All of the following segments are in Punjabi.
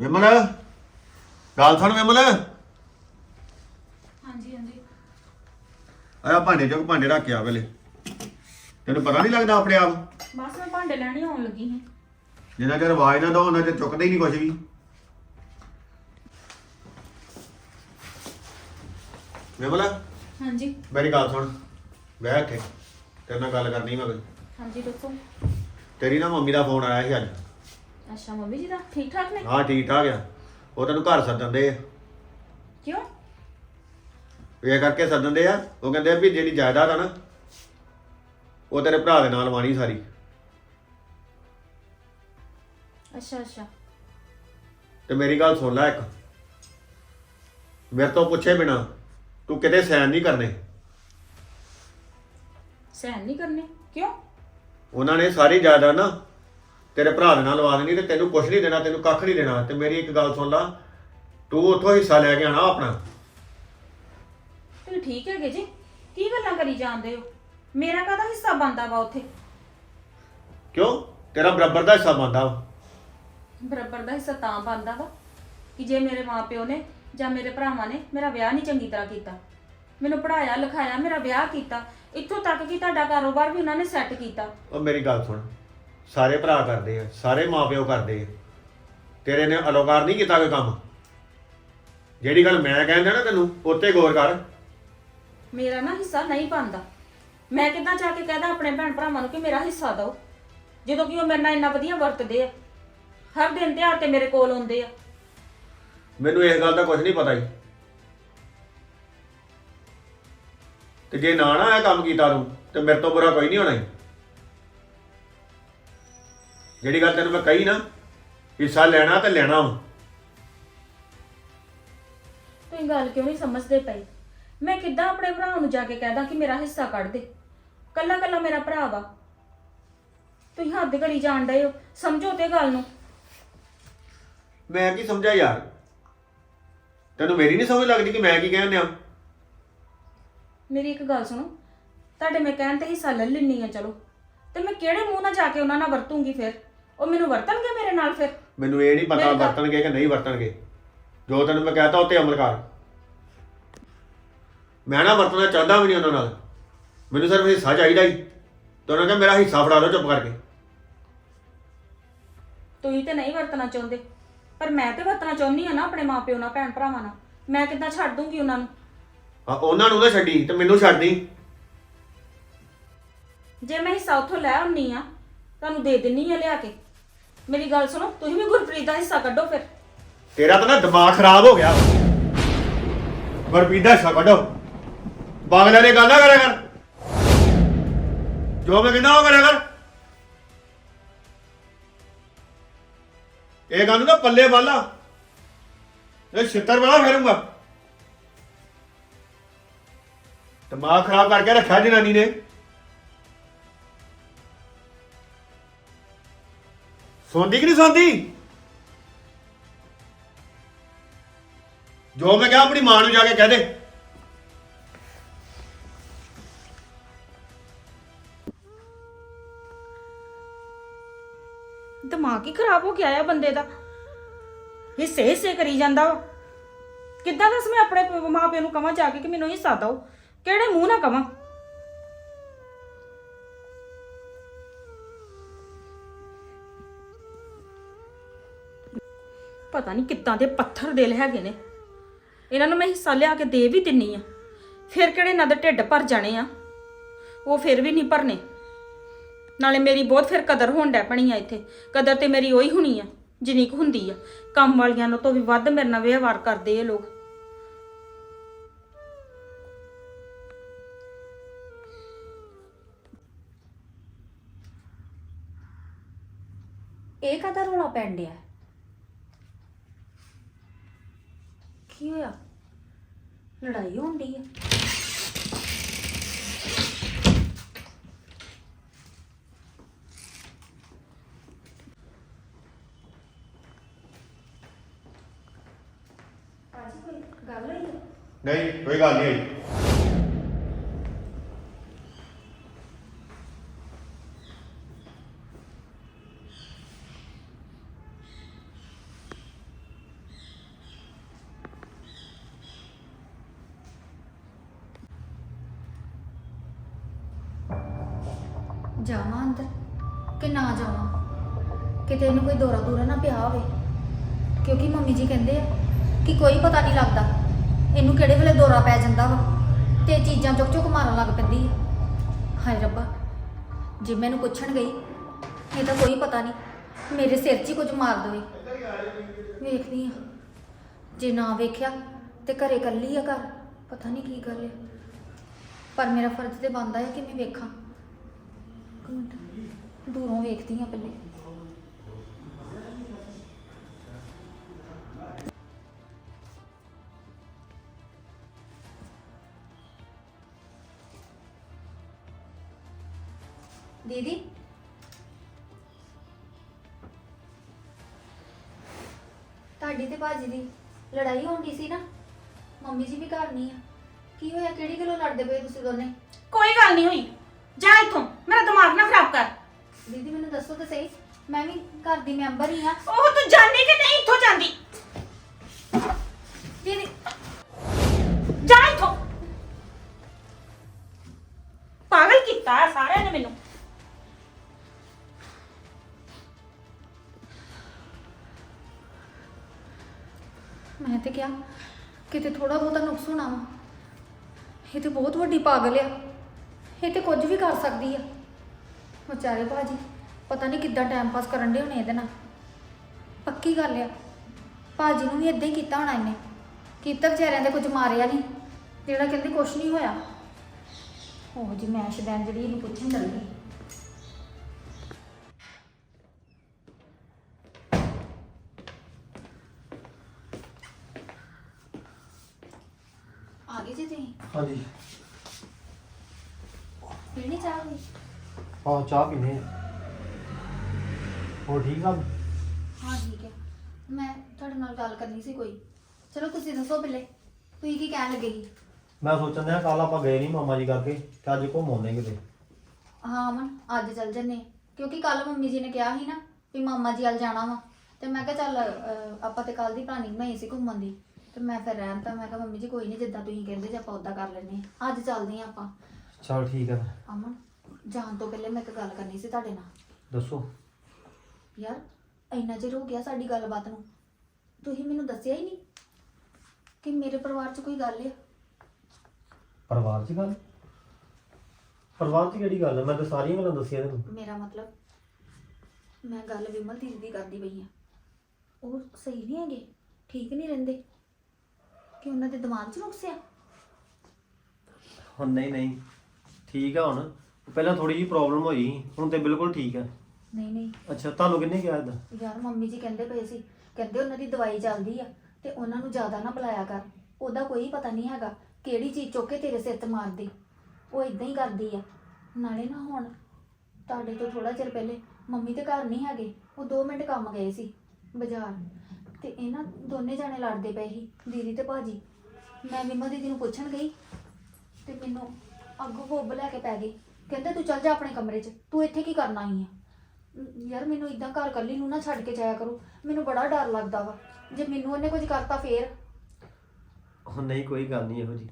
ਵਿਮਲ? ਗੱਲ ਸੁਣ ਵਿਮਲ। ਹਾਂਜੀ ਹਾਂਜੀ। ਆਇਆ ਭਾਂਡੇ ਚੋਂ ਭਾਂਡੇ ਰੱਖ ਕੇ ਆ ਵੇਲੇ। ਤੈਨੂੰ ਪਤਾ ਨਹੀਂ ਲੱਗਦਾ ਆਪਣੇ ਆਪ? ਬਸ ਮੈਂ ਭਾਂਡੇ ਲੈਣੇ ਆਉਣ ਲੱਗੀ ਸੀ। ਜਿੰਨਾ ਚਿਰ ਆਵਾਜ਼ ਨਾ ਦੋ ਉਹਨਾਂ ਚਿਰ ਚੁੱਕਦੇ ਹੀ ਨਹੀਂ ਕੁਝ ਵੀ। ਵਿਮਲ? ਹਾਂਜੀ। ਮੇਰੀ ਗੱਲ ਸੁਣ। ਬਹਿ ਇੱਥੇ। ਤੇਰੇ ਨਾਲ ਗੱਲ ਕਰਨੀ ਮੈਂ ਕੋਈ ਹਾਂਜੀ ਦੱਸੋ। ਤੇਰੀ ਨਾ ਮੰਮੀ ਦਾ ਫੋਨ ਆਇਆ ਸੀ ਅੱਜ। ਅੱਛਾ ਮੰਮੀ ਜੀ ਦਾ ਠੀਕ ਠਾਕ ਨੇ? ਹਾਂ ਠੀਕ ਠਾਕ ਆ। ਉਹ ਤੈਨੂੰ ਘਰ ਸੱਦਣ ਦੇ ਆ। ਕਿਉਂ? ਇਹ ਕਰਕੇ ਸੱਦਣ ਦੇ ਆ। ਉਹ ਕਹਿੰਦੇ ਆ ਵੀ ਜਿਹੜੀ ਜਾਇਦਾਦ ਆ ਨਾ ਉਹ ਤੇਰੇ ਭਰਾ ਦੇ ਨਾਲ ਵਾਣੀ ਸਾਰੀ। ਅੱਛਾ ਅੱਛਾ। ਤੇ ਮੇਰੀ ਗੱਲ ਸੁਣ ਲੈ ਇੱਕ। ਮੇਰੇ ਤੋਂ ਪੁੱਛੇ ਬਿਨਾ ਤੂੰ ਕਿਤੇ ਸੈਨ ਨਹੀਂ ਕਰਨੇ। ਸਹਿਨ ਨਹੀਂ ਕਰਨੇ? ਕਿਉਂ? ਉਹਨਾਂ ਨੇ ਸਾਰੀ ਜਾਇਦਾਦ ਨਾ ਤੇਰੇ ਭਰਾ ਦੇ ਨਾਲ ਲਵਾ ਦੇਣੀ ਤੇ ਤੈਨੂੰ ਕੁਝ ਨਹੀਂ ਦੇਣਾ ਤੈਨੂੰ ਕੱਖ ਨਹੀਂ ਦੇਣਾ। ਤੇ ਮੇਰੀ ਇੱਕ ਗੱਲ ਸੁਣ ਲਾ। ਤੂੰ ਉੱਥੋਂ ਹਿੱਸਾ ਲੈ ਕੇ ਆਣਾ ਆਪਣਾ। ਤੁਸੀਂ ਠੀਕ ਹੈਗੇ ਜੀ? ਕੀ ਗੱਲਾਂ ਕਰੀ ਜਾਂਦੇ ਹੋ? ਮੇਰਾ ਕਾਹਦਾ ਹਿੱਸਾ ਬੰਦਾ ਵਾ ਉੱਥੇ? ਕਿਉਂ? ਤੇਰਾ ਬਰਾਬਰ ਦਾ ਹਿੱਸਾ ਬੰਦਾ ਬਰਾਬਰ ਦਾ ਹਿੱਸਾ ਤਾਂ ਬੰਦਾ ਵਾ ਕਿ ਜੇ ਮੇਰੇ ਮਾਪਿਓ ਨੇ ਜਾਂ ਮੇਰੇ ਭਰਾਵਾਂ ਨੇ ਮੇਰਾ ਵਿਆਹ ਨਹੀਂ ਚੰਗੀ ਤਰ੍ਹਾਂ ਕੀਤਾ। ਮੈਨੂੰ ਪੜਾਇਆ ਲਿਖਾਇਆ ਮੇਰਾ ਵਿਆਹ ਕੀਤਾ। ਇੱਥੋਂ ਤੱਕ ਕਿ ਤੁਹਾਡਾ ਕਾਰੋਬਾਰ ਵੀ ਉਹਨਾਂ ਨੇ ਸੈੱਟ ਕੀਤਾ। ਉਹ ਮੇਰੀ ਗੱਲ ਸੁਣ। ਸਾਰੇ ਭਰਾ ਕਰਦੇ ਆ ਸਾਰੇ ਮਾਪਿਓ ਕਰਦੇ ਆ। ਤੇਰੇ ਨੇ ਅਲੋਕਾਰ ਨਹੀਂ ਕੀਤਾ ਕੋਈ ਕੰਮ? ਜਿਹੜੀ ਗੱਲ ਮੈਂ ਕਹਿੰਦਾ ਨਾ ਤੈਨੂੰ ਉੱਤੇ ਗੌਰ ਕਰ। ਮੇਰਾ ਨਾ ਹਿੱਸਾ ਨਹੀਂ ਬਣਦਾ। ਮੈਂ ਕਿੱਦਾਂ ਜਾ ਕੇ ਕਹਦਾ ਆਪਣੇ ਭੈਣ ਭਰਾਵਾਂ ਨੂੰ ਕਿ ਮੇਰਾ ਹਿੱਸਾ ਦਿਓ? ਜਦੋਂ ਕਿ ਉਹ ਮੇਰੇ ਨਾਲ ਇੰਨਾ ਵਧੀਆ ਵਰਤਦੇ ਆ। ਹਰ ਦਿਨ ਤਿਉਹਾਰ ਤੇ ਮੇਰੇ ਕੋਲ ਆਉਂਦੇ ਆ। ਮੈਨੂੰ ਇਸ ਗੱਲ ਦਾ ਕੁਝ ਨਹੀਂ ਪਤਾ ਹੀ ਤੇ ਜੇ ਨਾ ਨਾ ਇਹ ਕੰਮ ਕੀਤਾ ਤੂੰ ਤੇ ਮੇਰੇ ਤੋਂ ਬੁਰਾ ਕੋਈ ਨਹੀਂ ਹੋਣਾ ਈ। ਜਿਹੜੀ ਗੱਲ ਤੈਨੂੰ ਮੈਂ ਕਹੀ ਨਾ ਹਿੱਸਾ ਲੈਣਾ ਤੇ ਲੈਣਾ ਵਾ। ਤੁਸੀਂ ਗੱਲ ਕਿਉਂ ਨਹੀਂ ਸਮਝਦੇ ਪਏ ਮੈਂ ਕਿੱਦਾਂ ਆਪਣੇ ਭਰਾ ਨੂੰ ਜਾ ਕੇ ਕਹਦਾ ਕਿ ਮੇਰਾ ਹਿੱਸਾ ਕੱਢ ਦੇ? ਕੱਲਾ ਕੱਲਾ ਮੇਰਾ ਭਰਾ ਵਾ। ਤੁਸੀਂ ਹੱਦ ਕਰੀ ਜਾਣ ਡਏ ਹੋ ਸਮਝੋ ਤੇ ਗੱਲ ਨੂੰ। ਮੈਂ ਕੀ ਸਮਝਿਆ ਯਾਰ? ਤੈਨੂੰ ਮੇਰੀ ਨਹੀਂ ਸਮਝ ਲੱਗਦੀ ਕਿ ਮੈਂ ਕੀ ਕਹਿਣ ਡਿਆ? ਮੇਰੀ ਇੱਕ ਗੱਲ ਸੁਣੋ ਤੁਹਾਡੇ ਮੈਂ ਕਹਿਣ ਤੇ ਹਿੱਸਾ ਲੈ ਲੈਣੀ ਆ ਚਲੋ। ਤੇ ਮੈਂ ਕਿਹੜੇ ਮੂੰਹ ਨਾਲ ਜਾ ਕੇ ਉਹਨਾਂ ਨਾਲ ਵਰਤੂੰਗੀ ਫਿਰ? ਉਹ ਮੈਨੂੰ ਵਰਤਣਗੇ ਮੇਰੇ ਨਾਲ ਫਿਰ? ਮੈਨੂੰ ਇਹ ਨਹੀਂ ਪਤਾ ਵਰਤਣਗੇ ਕਿ ਨਹੀਂ ਵਰਤਣਗੇ। ਜੋ ਤੈਨੂੰ ਮੈਂ ਕਹਤਾ ਉੱਤੇ ਅਮਲ ਕਰ। ਮੈਂ ਨਾ ਵਰਤਣਾ ਚਾਹੁੰਦਾ ਵੀ ਨਹੀਂ ਉਹਨਾਂ ਨਾਲ। ਮੈਨੂੰ ਸਿਰਫ ਹਿੱਸਾ ਚਾਹੀਦਾ ਹੀ ਤੇ ਉਹਨਾਂ ਕਹਿੰਦਾ ਮੇਰਾ ਹਿੱਸਾ ਫੜਾ ਦਿਓ ਚੁੱਪ ਕਰਕੇ। ਤੁਸੀਂ ਤੇ ਨਹੀਂ ਵਰਤਣਾ ਚਾਹੁੰਦੇ। ਪਰ ਮੈਂ ਤੇ ਵਰਤਣਾ ਚਾਹੁੰਦੀ ਆ ਨਾ ਆਪਣੇ ਮਾਪਿਓ ਨਾਲ ਭੈਣ ਭਰਾਵਾਂ ਨਾਲ। ਮੈਂ ਕਿੱਦਾਂ ਛੱਡ ਦੂੰਗੀ ਉਹਨਾਂ ਨੂੰ? ਆ ਉਹਨਾਂ ਨੂੰ ਤਾਂ ਛੱਡੀ ਤੇ ਮੈਨੂੰ ਛੱਡ ਦੀ ਜੇ ਮੈਂ ਹਿੱਸਾ ਉੱਥੋਂ ਲੈ ਆਉਣੀ ਆ ਤੁਹਾਨੂੰ ਦੇ ਦਿੰਨੀ ਆ ਲਿਆ ਕੇ। ਮੇਰੀ ਗੱਲ ਸੁਣੋ, ਤੁਸੀਂ ਵੀ ਗੁਰਪ੍ਰੀਤ ਦਾ ਹਿੱਸਾ ਕੱਢੋ ਫਿਰ। ਤੇਰਾ ਤਾਂ ਨਾ ਦਿਮਾਗ ਖਰਾਬ ਹੋ ਗਿਆ। ਗੁਰਪ੍ਰੀਤ ਦਾ ਹਿੱਸਾ ਕੱਢੋ। ਬਾਗਲੇ ਨੇ ਗੱਲ ਨਾ ਕਰਿਆ ਕਰ। ਜੋ ਮੈਂ ਕਹਿੰਦਾ ਉਹ ਕਰਿਆ ਕਰ। ਇਹ ਗੱਲ ਨੂੰ ਨਾ ਪੱਲੇ ਵਾਲਾ ਇਹ ਛਿੱਤਰ ਵਾਲਾ ਫੇਰੂੰਗਾ। ਦਿਮਾਗ ਖਰਾਬ ਕਰਕੇ ਰੱਖਿਆ ਜਨਾਨੀ ਨੇ। ਸੌਂਦੀ ਕਿ ਨਹੀਂ ਸੌਂਦੀ? ਜੋ ਮੈਂ ਕਿਹਾ ਆਪਣੀ ਮਾਂ ਨੂੰ ਜਾ ਕੇ ਕਹਿ ਦੇ। ਦਿਮਾਗ ਹੀ ਖਰਾਬ ਹੋ ਗਿਆ ਆ ਬੰਦੇ ਦਾ। ਹਿੱਸੇ ਹਿੱਸੇ ਕਰੀ ਜਾਂਦਾ ਵਾ। ਕਿੱਦਾਂ ਦੱਸ ਮੈਂ ਆਪਣੇ ਪ- ਮਾਂ ਪਿਓ ਨੂੰ ਕਵਾਂ ਜਾ ਕੇ ਕਿ ਮੈਨੂੰ ਹਿੱਸਾ ਦਿਓ? ਕਿਹੜੇ ਮੂੰਹ ਨਾਲ ਕਵਾਂ? ਪਤਾ ਨਹੀਂ ਕਿੱਦਾਂ ਦੇ ਪੱਥਰ ਦਿਲ ਹੈਗੇ ਨੇ। ਇਹਨਾਂ ਨੂੰ ਮੈਂ ਹਿੱਸਾ ਲਿਆ ਕੇ ਦੇ ਵੀ ਦਿੰਨੀ ਆ। ਫਿਰ ਕਿਹੜੇ ਇਹਨਾਂ ਦੇ ਢਿੱਡ ਭਰ ਜਾਣੇ ਆ? ਉਹ ਫਿਰ ਵੀ ਨਹੀਂ ਭਰਨੇ। ਨਾਲੇ ਮੇਰੀ ਬਹੁਤ ਫਿਰ ਕਦਰ ਹੋਣ ਡੈ ਪਣੀ ਆ ਇੱਥੇ। ਕਦਰ ਤੇ ਮੇਰੀ ਉਹੀ ਹੋਣੀ ਆ, ਜਿੰਨੀ ਕੁ ਹੁੰਦੀ ਆ। ਕੰਮ ਵਾਲੀਆਂ ਨੂੰ ਤੋਂ ਵੀ ਵੱਧ ਮੇਰੇ ਨਾਲ ਵਿਵਹਾਰ ਕਰਦੇ ਇਹ ਲੋਕ। ਇਹ ਕਦਰ ਰੋਲਾ ਪੈਣ ਡਿਆ? ਕੀ ਹੋਇਆ? ਲੜਾਈ ਹੋਣ ਡਈ ਆ। ਅੱਜ ਕੋਈ ਗੱਲ ਹੋਈ ਆ? ਨਹੀਂ, ਕੋਈ ਗੱਲ ਨਹੀਂ ਹੋਈ। ਕੋਈ ਦੌਰਾ ਦੂਰਾ ਨਾ ਪਿਆ ਹੋਵੇ। ਕਿਉਂਕਿ ਮੰਮੀ ਜੀ ਕਹਿੰਦੇ ਆ ਕਿ ਕੋਈ ਪਤਾ ਨਹੀਂ ਲੱਗਦਾ ਇਹਨੂੰ ਕਿਹੜੇ ਵੇਲੇ ਦੌਰਾ ਪੈ ਜਾਂਦਾ ਵਾ ਤੇ ਚੀਜ਼ਾਂ ਚੁੱਕ ਚੁੱਕ ਮਾਰਨ ਲੱਗ ਪੈਂਦੀ ਆ। ਹਾਏ ਰੱਬਾ, ਜੇ ਮੈਨੂੰ ਪੁੱਛਣ ਗਈ ਇਹਦਾ ਕੋਈ ਪਤਾ ਨਹੀਂ, ਮੇਰੇ ਸਿਰ 'ਚ ਹੀ ਕੁਝ ਮਾਰ ਦੇਵੇ। ਵੇਖਦੀ ਆ, ਜੇ ਨਾ ਵੇਖਿਆ ਤੇ ਘਰੇ ਕੱਲੀ ਆ ਘਰ, ਪਤਾ ਨਹੀਂ ਕੀ ਗੱਲ ਹੈ ਪਰ ਮੇਰਾ ਫਰਜ਼ ਤੇ ਬਣਦਾ ਹੈ ਕਿ ਮੈਂ ਵੇਖਾਂ। ਇੱਕ ਮਿੰਟ, ਦੂਰੋਂ ਵੇਖਦੀ ਆ ਪਹਿਲੇ। ਦੀਦੀ। ਤੁਹਾਡੀ ਤੇ ਭਾਜੀ ਦੀ ਲੜਾਈ ਹੋਣੀ ਸੀ ਨਾ। ਮੰਮੀ ਜੀ ਵੀ ਘਰ ਨਹੀਂ ਆ। ਕੀ ਹੋਇਆ? ਕਿਹੜੀ ਗੱਲੋਂ ਲੜਦੇ ਪਏ ਤੁਸੀਂ ਦੋਨੇ? ਕੋਈ ਗੱਲ ਨਹੀਂ ਹੋਈ। ਜਾ ਇੱਥੋਂ। ਮੇਰਾ ਦਿਮਾਗ ਨਾ ਖਰਾਬ ਕਰ। ਦੀਦੀ ਮੈਨੂੰ ਦੱਸੋ ਤਾਂ ਸਹੀ। ਮੈਂ ਵੀ ਘਰ ਦੀ ਮੈਂਬਰ ਹੀ ਆ। ਉਹ ਤੂੰ ਜਾਣੀ ਕਿ ਨਹੀਂ? ਇੱਥੋਂ ਜਾਂਦੀ। ਤੇ ਕਿਹਾ, ਕਿਤੇ ਥੋੜਾ ਬਹੁਤਾ ਨੁਕਸ ਹੋਣਾ ਵਾ। ਇਹ ਤੇ ਬਹੁਤ ਵੱਡੀ ਪਾਗਲ ਆ। ਇਹ ਤੇ ਕੁਝ ਵੀ ਕਰ ਸਕਦੀ ਆ। ਵਿਚਾਰੇ ਭਾਜੀ, ਪਤਾ ਨਹੀਂ ਕਿੱਦਾਂ ਟਾਈਮ ਪਾਸ ਕਰਨ ਦੇ ਹੋਣੇ ਇਹਦੇ ਨਾਲ। ਪੱਕੀ ਗੱਲ ਆ। ਭਾਜੀ ਨੂੰ ਵੀ ਇਦਾਂ ਹੀ ਕੀਤਾ ਹੋਣਾ ਇਹਨੇ। ਕੀਤਾ ਵਿਚਾਰਿਆਂ ਦੇ ਕੁਝ ਮਾਰਿਆ ਨਹੀਂ ਜਿਹੜਾ ਕਹਿੰਦੇ ਕੁਝ ਨਹੀਂ ਹੋਇਆ। ਉਹ ਜੀ ਮੈਂ ਸ਼ਦੈਨ ਜਿਹੜੀ ਇਹਨੂੰ ਪੁੱਛਣ ਲੱਗੀ ਆ ਗਏ ਜੀ ਤੁਸੀਂ? ਹਾਂਜੀ। ਪੀਣੀ ਚਾਹ ਵੀ? ਹਾਂ ਚਾਹ ਪੀਨੇ ਹੋ ਠੀਕ ਆ? ਹਾਂ ਠੀਕ ਹੈ। ਮੈਂ ਤੁਹਾਡੇ ਨਾਲ ਗੱਲ ਕਰਨੀ ਸੀ ਕੋਈ। ਚਲੋ ਤੁਸੀਂ ਦੱਸੋ ਪਹਿਲੇ। ਤੁਸੀਂ ਕੀ ਕਹਿਣ ਲੱਗੇ ਸੀ? ਮੈਂ ਸੋਚਣ ਦਿਆ ਕੱਲ ਆਪਾਂ ਗਏ ਨਹੀਂ ਮਾਮਾ ਜੀ ਕਰਕੇ ਤੇ ਅੱਜ ਘੁੰਮ ਆਉਂਦੇ ਕਿਤੇ। ਹਾਂ ਅਮਨ ਅੱਜ ਚੱਲ ਜੰਨੇ ਕਿਉਂਕਿ ਕੱਲ ਮੰਮੀ ਜੀ ਨੇ ਕਿਹਾ ਸੀ ਨਾ ਵੀ ਮਾਮਾ ਜੀ ਵੱਲ ਜਾਣਾ ਵਾ। ਤੇ ਮੈਂ ਕਿਹਾ ਚੱਲ ਅਹ, ਆਪਾਂ ਤੇ ਕੱਲ ਦੀ ਪਲਾਨਿੰਗ ਬਣਾਈ ਸੀ ਘੁੰਮਣ ਦੀ। ਤੇ ਮੈਂ ਫਿਰ ਰਹਿਣ ਤਾਂ ਮੈਂ ਕਿਹਾ ਮੰਮੀ ਜੀ ਕੋਈ ਨਹੀਂ ਜਿੱਦਾਂ ਤੁਸੀਂ ਕਹਿੰਦੇ ਜੇ ਆਪਾਂ ਉਦਾਂ ਕਰ ਆਂ। ਅੱਜ ਚੱਲਦੇ ਆਂ ਆਪਾਂ। ਚਲ ਠੀਕ ਆ ਫਿਰ। ਅਮਨ ਜਾਣ ਤੋਂ ਪਹਿਲੇ ਮੈਂ ਇੱਕ ਗੱਲ ਕਰਨੀ ਸੀ ਤੁਹਾਡੇ ਨਾਲ। ਦੱਸੋ। ਯਾਰ ਇੰਨਾ ਚਿਰ ਹੋ ਗਿਆ ਸਾਡੀ ਗੱਲਬਾਤ ਨੂੰ। ਤੁਸੀਂ ਮੈਨੂੰ ਦੱਸਿਆ ਹੀ ਨਹੀਂ ਕਿ ਮੇਰੇ ਪਰਿਵਾਰ 'ਚ ਕੋਈ ਗੱਲ ਹੈ ਪਰਿਵਾਰ 'ਚ ਗੱਲ? ਪਰਿਵਾਰ 'ਚ ਕਿਹੜੀ ਗੱਲ ਹੈ ਮੈਂ ਤਾਂ ਸਾਰੀਆਂ ਗੱਲਾਂ ਦੱਸੀਆਂ ਤੈਨੂੰ ਮੇਰਾ ਮਤਲਬ ਮੈਂ ਗੱਲ ਵਿਮਲ ਦੀਦੀ ਦੀ ਕਰਦੀ ਪਈ ਆ ਉਹ ਸਹੀ ਨਹੀਂ ਹੈਗੇ ਠੀਕ ਨਹੀਂ ਰਹਿੰਦੇ। ਕਿ ਉਹਨਾਂ ਦੇ ਦਿਮਾਗ 'ਚ ਨੁਕਸ ਆ? ਹੁਣ ਨਹੀਂ ਨਹੀਂ। ਠੀਕ ਆ ਹੁਣ। ਪਹਿਲਾਂ ਥੋੜੀ ਜਿਹੀ ਪ੍ਰੋਬਲਮ ਹੋਈ। ਸੀ, ਹੁਣ ਤੇ ਬਿਲਕੁਲ ਠੀਕ ਹੈ ਨਹੀਂ ਨਹੀਂ। ਅੱਛਾ ਤੁਹਾਨੂੰ ਕਿੰਨੇ ਕਿਹਾ ਇਦਾਂ ਯਾਰ ਮੰਮੀ ਜੀ ਕਹਿੰਦੇ ਪਏ ਸੀ। ਕਹਿੰਦੇ ਉਹਨਾਂ ਦੀ ਦਵਾਈ ਚੱਲਦੀ ਆ ਤੇ ਉਹਨਾਂ ਨੂੰ ਜ਼ਿਆਦਾ ਨਾ ਬੁਲਾਇਆ ਕਰ। ਉਹਦਾ ਕੋਈ ਪਤਾ ਨਹੀਂ ਹੈਗਾ ਕਿਹੜੀ ਚੀਜ਼ ਚੁੱਕ ਕੇ ਤੇਰੇ ਸਿਰ ਤੇ ਮਾਰਦੀ। ਉਹ ਇਦਾਂ ਹੀ ਕਰਦੀ ਆ। ਨਾਲੇ ਨਾ ਹੁਣ ਤੁਹਾਡੇ ਤੋਂ ਥੋੜਾ ਚਿਰ ਪਹਿਲੇ ਮੰਮੀ ਤੇ ਘਰ ਨਹੀਂ ਹੈਗੇ। ਉਹ 2 ਮਿੰਟ ਕੰਮ ਗਏ ਸੀ ਬਾਜ਼ਾਰ। ਤੇ ਇਹ ਨਾ ਦੋਨੇ ਜਾਣੇ ਲੜਦੇ ਪਏ ਸੀ, ਦੀਦੀ ਤੇ ਭਾਜੀ। ਮੈਂ ਵਿਮਾ ਦੀਦੀ ਨੂੰ ਪੁੱਛਣ ਗਈ ਤੇ ਮੈਨੂੰ ਅੱਗੋਂ ਹੋਬ ਲੈ ਕੇ ਪੈ ਗਈ ਕਹਿੰਦੇ, ਤੂੰ ਚੱਲ ਜਾ ਆਪਣੇ ਕਮਰੇ 'ਚ, ਤੂੰ ਇੱਥੇ ਕੀ ਕਰਨ ਆਈ ਆ? ਯਾਰ ਮੈਨੂੰ ਇਦਾਂ ਘਰ ਕੱਲੀ ਨੂੰ ਨਾ ਛੱਡ ਕੇ ਜਾਇਆ ਕਰੋ, ਮੈਨੂੰ ਬੜਾ ਡਰ ਲੱਗਦਾ ਵਾ। ਜੇ ਮੈਨੂੰ ਉਹਨੇ ਕੁਝ ਕਰਤਾ ਫੇਰ। ਹੁਣ ਨਹੀਂ, ਕੋਈ ਗੱਲ ਨਹੀਂ ਇਹੋ ਜੀ।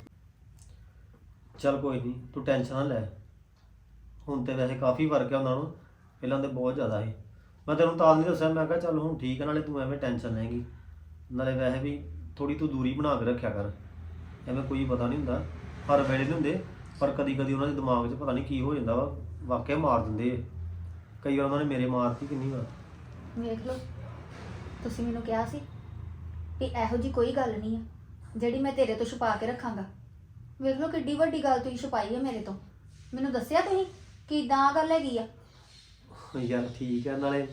ਚਲ ਕੋਈ ਨਹੀਂ, ਤੂੰ ਟੈਨਸ਼ਨ ਨਾ ਲੈ। ਹੁਣ ਤੇ ਵੈਸੇ ਕਾਫੀ ਫ਼ਰਕ ਹੈ ਉਹਨਾਂ ਨੂੰ, ਪਹਿਲਾਂ ਤੇ ਬਹੁਤ ਜ਼ਿਆਦਾ ਸੀ। ਮੈਂ ਤੈਨੂੰ ਤਾਂ ਨਹੀਂ ਦੱਸਿਆ, ਮੈਂ ਕਿਹਾ ਚੱਲ ਹੁਣ ਠੀਕ ਹੈ ਨਾਲੇ ਤੂੰ ਐਵੇਂ ਟੈਨਸ਼ਨ ਲੈਂਗੀ ਨਾਲੇ ਵੈਸੇ ਵੀ ਥੋੜੀ ਤੂੰ ਦੂਰੀ ਬਣਾ ਕੇ ਰੱਖਿਆ ਕਰ। ਐਵੇਂ ਕੋਈ ਪਤਾ ਨਹੀਂ ਹੁੰਦਾ, ਹਰ ਵੇਲੇ ਨਹੀਂ ਹੁੰਦੇ, ਪਰ ਕਦੀ ਕਦੀ ਉਹਨਾਂ ਦੇ ਦਿਮਾਗ 'ਚ ਪਤਾ ਨਹੀਂ ਕੀ ਹੋ ਜਾਂਦਾ ਵਾ, ਵਾਕਿਆ ਮਾਰ ਦਿੰਦੇ ਆ। ਕਈ ਵਾਰ ਉਹਨਾਂ ਨੇ ਮੇਰੇ ਮਾਰਤੀ ਕਿੰਨੀ ਵਾਰ। ਵੇਖ ਲਓ, ਤੁਸੀਂ ਮੈਨੂੰ ਕਿਹਾ ਸੀ ਕਿ ਇਹੋ ਜੀ ਕੋਈ ਗੱਲ ਨਹੀਂ ਆ, ਜਿਹੜੀ ਮੈਂ ਤੇਰੇ ਤੋਂ ਛੁਪਾ ਕੇ ਰੱਖਾਂਗਾ। ਵੇਖ ਲਓ ਕਿੱਡੀ ਵੱਡੀ ਗੱਲ ਤੁਸੀਂ ਛੁਪਾਈ ਹੈ ਮੇਰੇ ਤੋਂ। ਮੈਨੂੰ ਦੱਸਿਆ ਤੁਸੀਂ ਕਿ ਇਦਾਂ ਗੱਲ ਹੈਗੀ ਆ? ਯਾਰ ਠੀਕ ਹੈ ਨਾਲੇ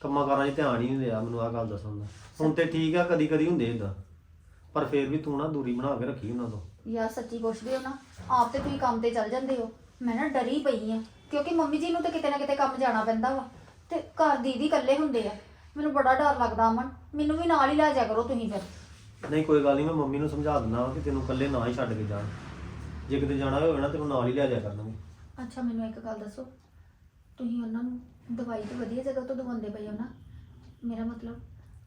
ਕੰਮਾਂ ਕਾਰਾਂ 'ਚ ਧਿਆਨ ਹੀ ਨਹੀਂ ਰਿਹਾ ਮੈਨੂੰ ਆਹ ਗੱਲ ਦੱਸਣ ਦਾ। ਹੁਣ ਤੇ ਠੀਕ ਆ ਕਦੀ ਕਦੀ ਹੁੰਦੇ ਇਦਾਂ ਪਰ ਫੇਰ ਵੀ ਤੂੰ ਨਾ ਦੂਰੀ ਬਣਾ ਕੇ ਰੱਖੀ ਉਹਨਾਂ ਤੋਂ। ਯਾਰ ਸੱਚੀ ਪੁੱਛਦੇ ਹੋ ਨਾ ਆਪ ਤੇ ਤੁਸੀਂ ਕੰਮ ਤੇ ਚੱਲ ਜਾਂਦੇ ਹੋ। ਮੈਂ ਨਾ ਡਰੀ ਪਈ ਆ ਕਿਉਂਕਿ ਮੰਮੀ ਜੀ ਨੂੰ ਤਾਂ ਕਿਤੇ ਨਾ ਕਿਤੇ ਕੰਮ ਜਾਣਾ ਪੈਂਦਾ ਵਾ। ਤੇ ਘਰ ਦੀਦੀ ਇਕੱਲੇ ਹੁੰਦੇ ਆ। ਮੈਨੂੰ ਬੜਾ ਡਰ ਲੱਗਦਾ ਅਮਨ ਮੈਨੂੰ ਵੀ ਨਾਲ ਹੀ ਲੈ ਜਾ ਕਰੋ ਤੁਸੀਂ ਫਿਰ। ਨਹੀਂ ਕੋਈ ਗੱਲ ਨਹੀਂ ਮੈਂ ਮੰਮੀ ਨੂੰ ਸਮਝਾ ਦਿੰਦਾ ਵਾ ਕਿ ਤੈਨੂੰ ਇਕੱਲੇ ਨਾ ਹੀ ਛੱਡ ਕੇ ਜਾਣ। ਜੇ ਕਿਤੇ ਜਾਣਾ ਹੋਵੇ ਨਾ ਤੈਨੂੰ ਨਾਲ ਹੀ ਲੈ ਜਾਇਆ ਕਰਨਗੇ। ਅੱਛਾ ਮੈਨੂੰ ਇੱਕ ਗੱਲ ਦੱਸੋ। ਤੁਸੀਂ ਉਹਨਾਂ ਨੂੰ ਦਵਾਈ ਤੇ ਵਧੀਆ ਜਗ੍ਹਾ ਤੋਂ ਦਵਾਉਂਦੇ ਪਏ ਹੋ ਨਾ। ਮੇਰਾ ਮਤਲਬ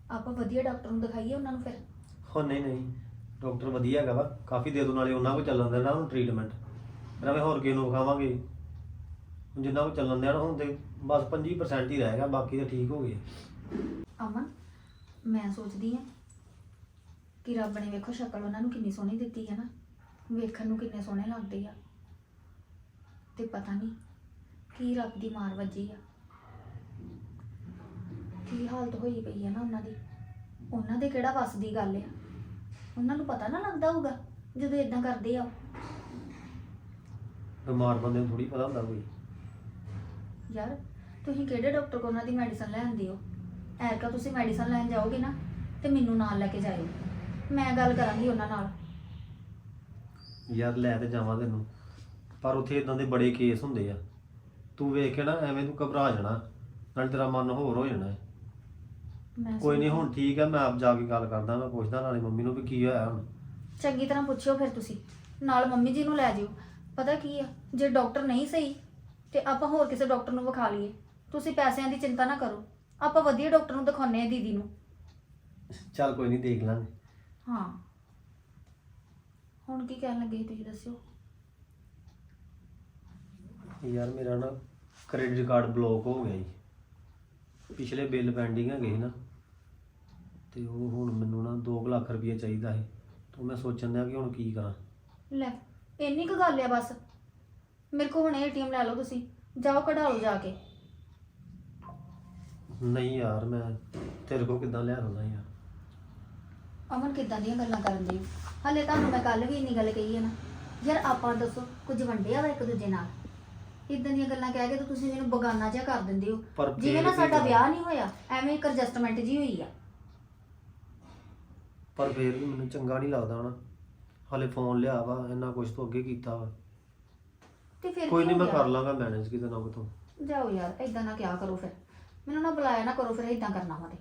ਆਪਾਂ ਵਧੀਆ ਡਾਕਟਰ ਨੂੰ ਦਿਖਾਈਏ ਉਹਨਾਂ ਨੂੰ ਫਿਰ। ਹੋ ਨਹੀਂ ਨਹੀਂ। ਡਾਕਟਰ ਵਧੀਆ ਹੈਗਾ ਵਾ। ਕਾਫੀ ਦੇ ਦੋ ਨਾਲੇ ਉਹਨਾਂ ਕੋਲ ਚੱਲਣ ਦੇਣਾ ਉਹਨੂੰ ਟ੍ਰੀਟਮੈਂਟ ਫਿਰ ਐਵੇਂ ਹੋਰ ਕਿਸੇ ਨੂੰ ਵਿਖਾਵਾਂਗੇ। ਹੁਣ ਜਿੰਨਾ ਕੁ ਚੱਲਣ ਨਾ ਹੁਣ ਤੇ ਬਸ 25% ਹੀ ਰਹਿ ਗਿਆ ਬਾਕੀ ਤਾਂ ਠੀਕ ਹੋ ਗਏ ਅਮਨ ਮੈਂ ਸੋਚਦੀ ਆ ਕਿ ਰੱਬ ਨੇ ਵੇਖੋ ਸ਼ਕਲ ਉਹਨਾਂ ਨੂੰ ਕਿੰਨੀ ਸੋਹਣੀ ਦਿੱਤੀ ਹੈ ਨਾ। ਵੇਖਣ ਨੂੰ ਕਿੰਨੇ ਸੋਹਣੇ ਲੱਗਦੇ ਆ। ਤੇ ਪਤਾ ਨਹੀਂ ਕੀ ਰੱਬ ਦੀ ਮਾਰ ਵੱਜੀ ਆ। ਕੀ ਹਾਲਤ ਹੋਈ ਪਈ ਆ ਨਾ ਉਹਨਾਂ ਦੀ? ਉਹਨਾਂ ਦੇ ਕਿਹੜਾ ਵੱਸ ਦੀ ਗੱਲ ਆ? ਉਹਨਾਂ ਨੂੰ ਪਤਾ ਨਾ ਲੱਗਦਾ ਹੋਊਗਾ ਜਦੋਂ ਇਦਾਂ ਕਰਦੇ ਆ ਉਹ। ਬਿਮਾਰ ਬੰਦੇ ਨੂੰ ਥੋੜੀ ਪਤਾ ਹੁੰਦਾ ਕੋਈ। ਯਾਰ ਤੁਸੀਂ ਕਿਹੜੇ ਡਾਕਟਰ ਕੋਲ ਉਹਨਾਂ ਦੀ ਮੈਡੀਸਨ ਲੈ ਆਂਦੇ ਹੋ? ਐਰਕਾ ਤੁਸੀਂ ਮੈਡੀਸਨ ਲੈਣ ਜਾਓਗੇ ਨਾ ਤੇ ਮੈਨੂੰ ਨਾਲ ਲੈ ਕੇ ਜਾਇਓ। ਮੈਂ ਗੱਲ ਕਰਾਂਗੀ ਉਹਨਾਂ ਨਾਲ। ਯਾਰ ਲੈ ਤੇ ਜਾਵਾਂ ਤੈਨੂੰ। ਪਰ ਉੱਥੇ ਇਦਾਂ ਦੇ ਬੜੇ ਕੇਸ ਹੁੰਦੇ ਆ। ਤੂੰ ਵੇਖ ਕੇ ਨਾ ਐਵੇਂ ਤੂੰ ਘਬਰਾ ਜਾਣਾ। ਨਾਲ ਤੇਰਾ ਮਨ ਹੋਰ ਹੋ ਜਾਣਾ। ਹੈ। ਮੈਂ ਕੋਈ ਨਹੀਂ ਹੁਣ ਠੀਕ ਹੈ ਮੈਂ ਆਪ ਜਾ ਕੇ ਗੱਲ ਕਰਦਾ ਮੈਂ ਪੁੱਛਦਾ ਨਾਲੇ ਮੰਮੀ ਨੂੰ ਵੀ ਕੀ ਹੋਇਆ ਹੁਣ। ਚੰਗੀ ਤਰ੍ਹਾਂ ਪੁੱਛਿਓ ਫਿਰ ਤੁਸੀਂ। ਨਾਲ ਮੰਮੀ ਜੀ ਨੂੰ ਲੈ ਜਿਓ। ਪਤਾ ਕੀ ਆ ਜੇ ਡਾਕਟਰ ਨਹੀਂ ਸਹੀ ਤੇ ਆਪਾਂ ਹੋਰ ਕਿਸੇ ਡਾਕਟਰ ਨੂੰ ਵਿਖਾ ਲਈਏ। ਤੁਸੀਂ ਪੈਸਿਆਂ ਦੀ ਚਿੰਤਾ ਨਾ ਕਰੋ। ਆਪਾਂ ਵਧੀਆ ਡਾਕਟਰ ਨੂੰ ਦਿਖਾਉਨੇ ਆ ਦੀਦੀ ਨੂੰ। ਚੱਲ ਕੋਈ ਨਹੀਂ ਦੇਖ ਲਾਂਗੇ। ਹਾਂ। ਹੁਣ ਕੀ ਕਹਿਣ ਲੱਗੇ ਸੀ ਤੁਸੀਂ ਦੱਸਿਓ? ਯਾਰ ਮੇਰਾ ਨਾ ਕ੍ਰੈਡਿਟ ਕਾਰਡ ਬਲੌਕ ਹੋ ਗਿਆ ਜੀ। ਪਿਛਲੇ ਬਿੱਲ ਪੈਂਡਿੰਗ ਹੈਗੇ ਸੀ ਨਾ। ਤੇ ਉਹ ਹੁਣ ਮੈਨੂੰ ਨਾ 2 ਲੱਖ ਰੁਪਏ ਚਾਹੀਦਾ ਹੈ ਤਾਂ ਮੈਂ ਸੋਚਣ ਦਿਆ ਕਿ ਹੁਣ ਕੀ ਕਰਾਂ। ਲੈ ਇੰਨੀ ਕੁ ਗੱਲ ਆ ਬਸ। ਮੇਰੇ ਕੋਲ ਹੁਣ ਏਟੀਐਮ ਲੈ ਲਓ ਤੁਸੀਂ। ਜਾਓ ਕਢਾ ਲਓ ਜਾ ਕੇ। ਨਹੀਂ ਯਾਰ ਮੈਂ ਤੇਰੇ ਕੋਲ ਕਿੱਦਾਂ ਲਿਆ ਦਿੰਦਾ ਯਾਰ? ਅਮਨ ਕਿੱਦਾਂ ਦੀਆਂ ਗੱਲਾਂ ਕਰਨ ਦੇ ਹਲੇ ਤੁਹਾਨੂੰ ਮੈਂ ਕੱਲ ਵੀ ਇੰਨੀ ਗੱਲ ਕਹੀ ਹੈ ਨਾ। ਯਾਰ ਆਪਾਂ ਦੱਸੋ ਕੁਝ ਵੰਡਿਆ ਵਾ ਇੱਕ ਦੂਜੇ ਨਾਲ? ਇਦਾਂ ਦੀਆਂ ਗੱਲਾਂ ਕਹਿ ਕੇ ਤਾਂ ਤੁਸੀਂ ਮੈਨੂੰ ਬਗਾਨਾ ਜਿਹਾ ਕਰ ਦਿੰਦੇ ਹੋ। ਜਿਵੇਂ ਨਾ ਵੀ ਸਾਡਾ ਵਿਆਹ ਨਹੀਂ ਹੋਇਆ ਐਵੇਂ ਇੱਕ ਐਡਜਸਟਮੈਂਟ ਜੀ ਹੋਈ ਆ। ਪਰ ਫੇਰ ਵੀ ਮੈਨੂੰ ਚੰਗਾ ਨਹੀਂ ਲੱਗਦਾ ਨਾ ਹਾਲੇ ਫੋਨ ਲਿਆ ਵਾ ਇੰਨਾ ਕੁਝ ਤੋਂ ਅੱਗੇ ਕੀਤਾ ਵਾ। ਤੇ ਫਿਰ ਕੋਈ ਕੀ ਨਹੀਂ ਹੋ ਮੈਂ ਗਿਆ? ਕਰ ਲਾਂਗਾ ਮੈਨੇਜ ਕਿਤੇ ਨਾ ਕਿਤੋਂ। ਜਾਓ ਯਾਰ ਇਦਾਂ ਨਾ ਕਿਆ ਕਰੋ ਫਿਰ। ਮੈਨੂੰ ਨਾ ਬੁਲਾਇਆ ਨਾ ਕਰੋ ਫਿਰ ਇਦਾਂ ਕਰਨਾ ਵਾ ਤੇ।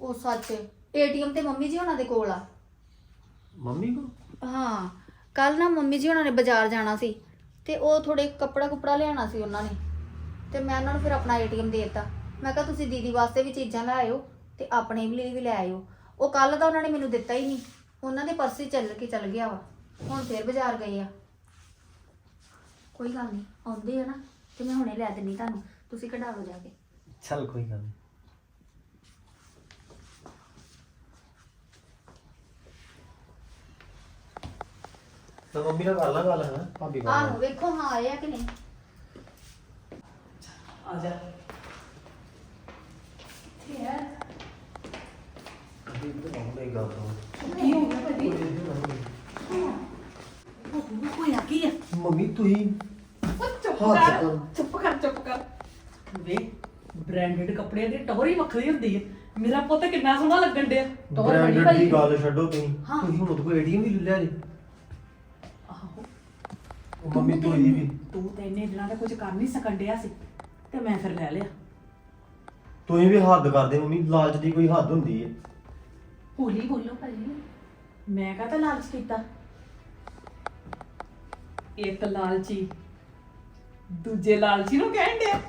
ਉਹ ਸੱਚ ਏਟੀਐਮ ਤੇ ਮੰਮੀ ਜੀ ਉਹਨਾਂ ਦੇ ਕੋਲ ਆ। ਮੰਮੀ ਕੋ ਹਾਂ ਕੱਲ ਨਾ ਮੰਮੀ ਜੀ ਉਹਨਾਂ ਨੇ ਬਾਜ਼ਾਰ ਜਾਣਾ ਸੀ। ਤੇ ਉਹ ਥੋੜੇ ਕੱਪੜਾ ਕੁਪੜਾ ਲਿਆਉਣਾ ਸੀ ਉਹਨਾਂ ਨੇ। ਤੇ ਮੈਂ ਉਹਨਾਂ ਨੂੰ ਫਿਰ ਆਪਣਾ ਏਟੀਐਮ ਦੇ ਦਿੱਤਾ। ਮੈਂ ਕਿਹਾ ਤੁਸੀਂ ਦੀਦੀ ਵਾਸਤੇ ਵੀ ਚੀਜ਼ਾਂ ਲੈ ਆਇਓ ਤੇ ਆਪਣੇ ਲਈ ਵੀ ਲੈ ਆਇਓ। ਉਹ ਕੱਲ ਦਾ ਉਹਨਾਂ ਨੇ ਮੈਨੂੰ ਦਿੱਤਾ ਹੀ ਨਹੀਂ। ਉਹਨਾਂ ਦੇ ਪਰਸ ਹੀ ਚੱਲ ਕੇ ਚੱਲ ਗਿਆ ਵਾ। ਹੁਣ ਫਿਰ ਬਾਜ਼ਾਰ ਗਏ ਆ। ਕੋਈ ਗੱਲ ਨਹੀਂ ਆਉਂਦੇ ਆ ਨਾ ਤੇ ਮੈਂ ਹੁਣੇ ਲੈ ਦਿੰਨੀ ਤੁਹਾਨੂੰ। ਤੁਸੀਂ ਕਢਾ ਲਓ ਜਾ ਕੇ। ਚੱਲ ਕੋਈ ਗੱਲ ਨਹੀਂ। ਤਾਂ ਮੰਮੀ ਨਾਲ ਕਰ ਲਾਂ ਗੱਲ ਹੈ ਭਾਬੀ ਕਰ ਆਹੋ ਵੇਖੋ ਹਾਂ ਆਏ ਆ ਕਿ ਨਹੀਂ। ਆ ਜਾ। ਮੇਰੀ ਗੱਲ ਸੁਣ ਕੀ ਹੋ ਗਿਆ ਭਾਜੀ ਹੋਇਆ ਕੀ ਆ ਮੰਮੀ ਤੁਸੀਂ ਚੁੱਪ ਹੱਥ ਕਰ ਕਰ। ਚੁੱਪ ਕਰ ਚੁੱਪ ਕਰ। ਵੇ ਬ੍ਰਾਂਡਡ ਕੱਪੜਿਆਂ ਦੀ ਟੌਰ ਹੀ ਵੱਖਰੀ ਹੁੰਦੀ ਹੈ ਮੇਰਾ ਪੁੱਤ ਕਿੰਨਾ ਸੋਹਣਾ ਲੱਗਣ ਡਿਆ। ਟੌਰ ਬੜੀ ਬ੍ਰਾਂਡਡ ਭਾਈ। ਦੀ ਗੱਲ ਛੱਡੋ ਤੁਸੀਂ। ਹਾਂ। ਤੁਸੀਂ ਹੁਣ ਕੋਈ ਏਟੀਐਮ ਵੀ ਲੈ ਲਿਆ ਜੀ। ਆਹੋ। ਉਹ ਮੰਮੀ ਤੋਂ ਹੀ ਵੀ। ਤੂੰ ਤੇ ਇੰਨੇ ਦਿਨਾਂ ਦਾ ਕੁਝ ਕਰ ਨਹੀਂ ਸਕਣ ਡਿਆ ਸੀ। ਤੇ ਮੈਂ ਫਿਰ ਲੈ ਲਿਆ। ਤੁਸੀਂ ਵੀ ਹੱਦ ਕਰਦੇ ਮੰਮੀ ਲਾਲਚ ਦੀ ਕੋਈ ਹੱਦ ਹੁੰਦੀ ਹੈ ਹੌਲੀ ਬੋਲੋ ਭਾਜੀ ਮੈਂ ਕਹਤਾ ਲਾਲਚ ਕੀਤਾ। ਇੱਕ ਲਾਲਚੀ। ਦੂਜੇ ਲਾਲਚੀ ਨੂੰ ਕਹਿਣ ਡਿਆ।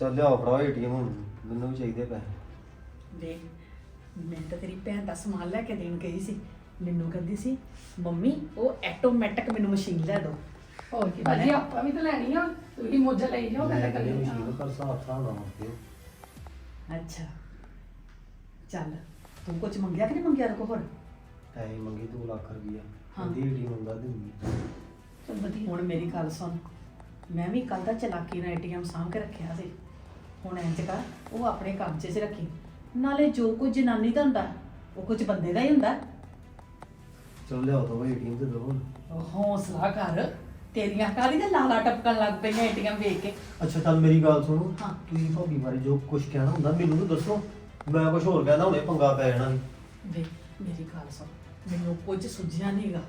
ਚੱਲ ਲਿਆਓ ਫੜਾਓ ਏਟੀਐਮ ਹੁਣ। ਮੈਨੂੰ ਵੀ ਚਾਹੀਦੇ ਪੈਸੇ। ਦੇਖ ਮੈਂ ਤਾਂ ਤੇਰੀ ਭੈਣ ਦਾ ਸਮਾਨ ਲੈ ਕੇ ਦੇਣ ਗਈ ਸੀ। ਮੈਨੂੰ ਕਹਿੰਦੀ ਸੀ ਮੰਮੀ ਉਹ ਆਟੋਮੈਟਿਕ ਮੈਨੂੰ ਮਸ਼ੀਨ ਲੈ ਦਿਓ। ਹੋਰ ਕੀ ਭਾਜੀ ਆਪਾਂ ਵੀ ਤਾਂ ਲੈਣੀ ਆ। ਤੁਸੀਂ ਮੋਜ ਲਈ ਜਾਓ ਮੈਂ ਕਰੀ ਕਹਿੰਦੀ ਮਸ਼ੀਨ ਪਰ ਹਿਸਾਬ ਹਿਸਾਬ ਨਾਲ ਮੰਗਦੇ ਅੱਛਾ। ਚੱਲ। ਤੂੰ ਕੁਝ ਮੰਗਿਆ ਕਿ ਨਹੀਂ ਮੰਗਿਆ ਰਕੋ ਹੋਰ? ਪੈਸੇ ਮੰਗੇ 2 ਲੱਖ ਰੁਪਈਆ। ਹਾਂ। ਕਹਿੰਦੀ ਏਟੀਐਮ ਹੁੰਦਾ ਦਿੰਦੀ ਚੱਲ ਵਧੀਆ ਹੁਣ ਮੇਰੀ ਗੱਲ ਸੁਣ। ਮੈਂ ਵੀ ਕੱਲ ਦਾ ਚਲਾਕੀ ਨਾਲ ਏਟੀਐਮ ਸਾਂਭ ਕੇ ਰੱਖਿਆ ਸੀ। ਹੁਣ ਇੰਜ ਕਰ ਉਹ ਆਪਣੇ ਕਬਜ਼ੇ 'ਚ ਰੱਖੀ। ਨਾਲੇ ਜੋ ਕੁਝ ਜਨਾਨੀ ਦਾ ਹੁੰਦਾ ਉਹ ਕੁਝ ਬੰਦੇ ਦਾ ਹੀ ਹੁੰਦਾ। ਚਲ ਲਿਆਓ ਦੋ ਏਟੀਐਮ ਤੇ ਦੋ ਹੌਸਲਾ ਕਰ। ਤੇਰੀਆਂ ਕਾਹਦੀਆਂ ਲਾਲਾ ਟਪਕਣ ਲੱਗ ਪਈਆਂ ਏਟੀਐਮ ਵੇਖ ਕੇ। ਅੱਛਾ ਚੱਲ ਮੇਰੀ ਗੱਲ ਸੁਣੋ। ਹਾਂ। ਤੁਸੀਂ ਭਾਬੀ ਬਾਰੇ ਜੋ ਕੁਝ ਕਹਿਣਾ ਹੁੰਦਾ ਮੈਨੂੰ ਤਾਂ ਦੱਸੋ। ਮੈਂ ਕੁਝ ਹੋਰ ਕਹਿੰਦਾ ਹੁਣੇ ਪੰਗਾ ਪੈ ਜਾਣਾ ਸੀ। ਵੇ ਮੇਰੀ ਗੱਲ ਸੁਣ। ਮੈਨੂੰ ਕੁਝ ਸੁਝਿਆ ਨਹੀਂਗਾ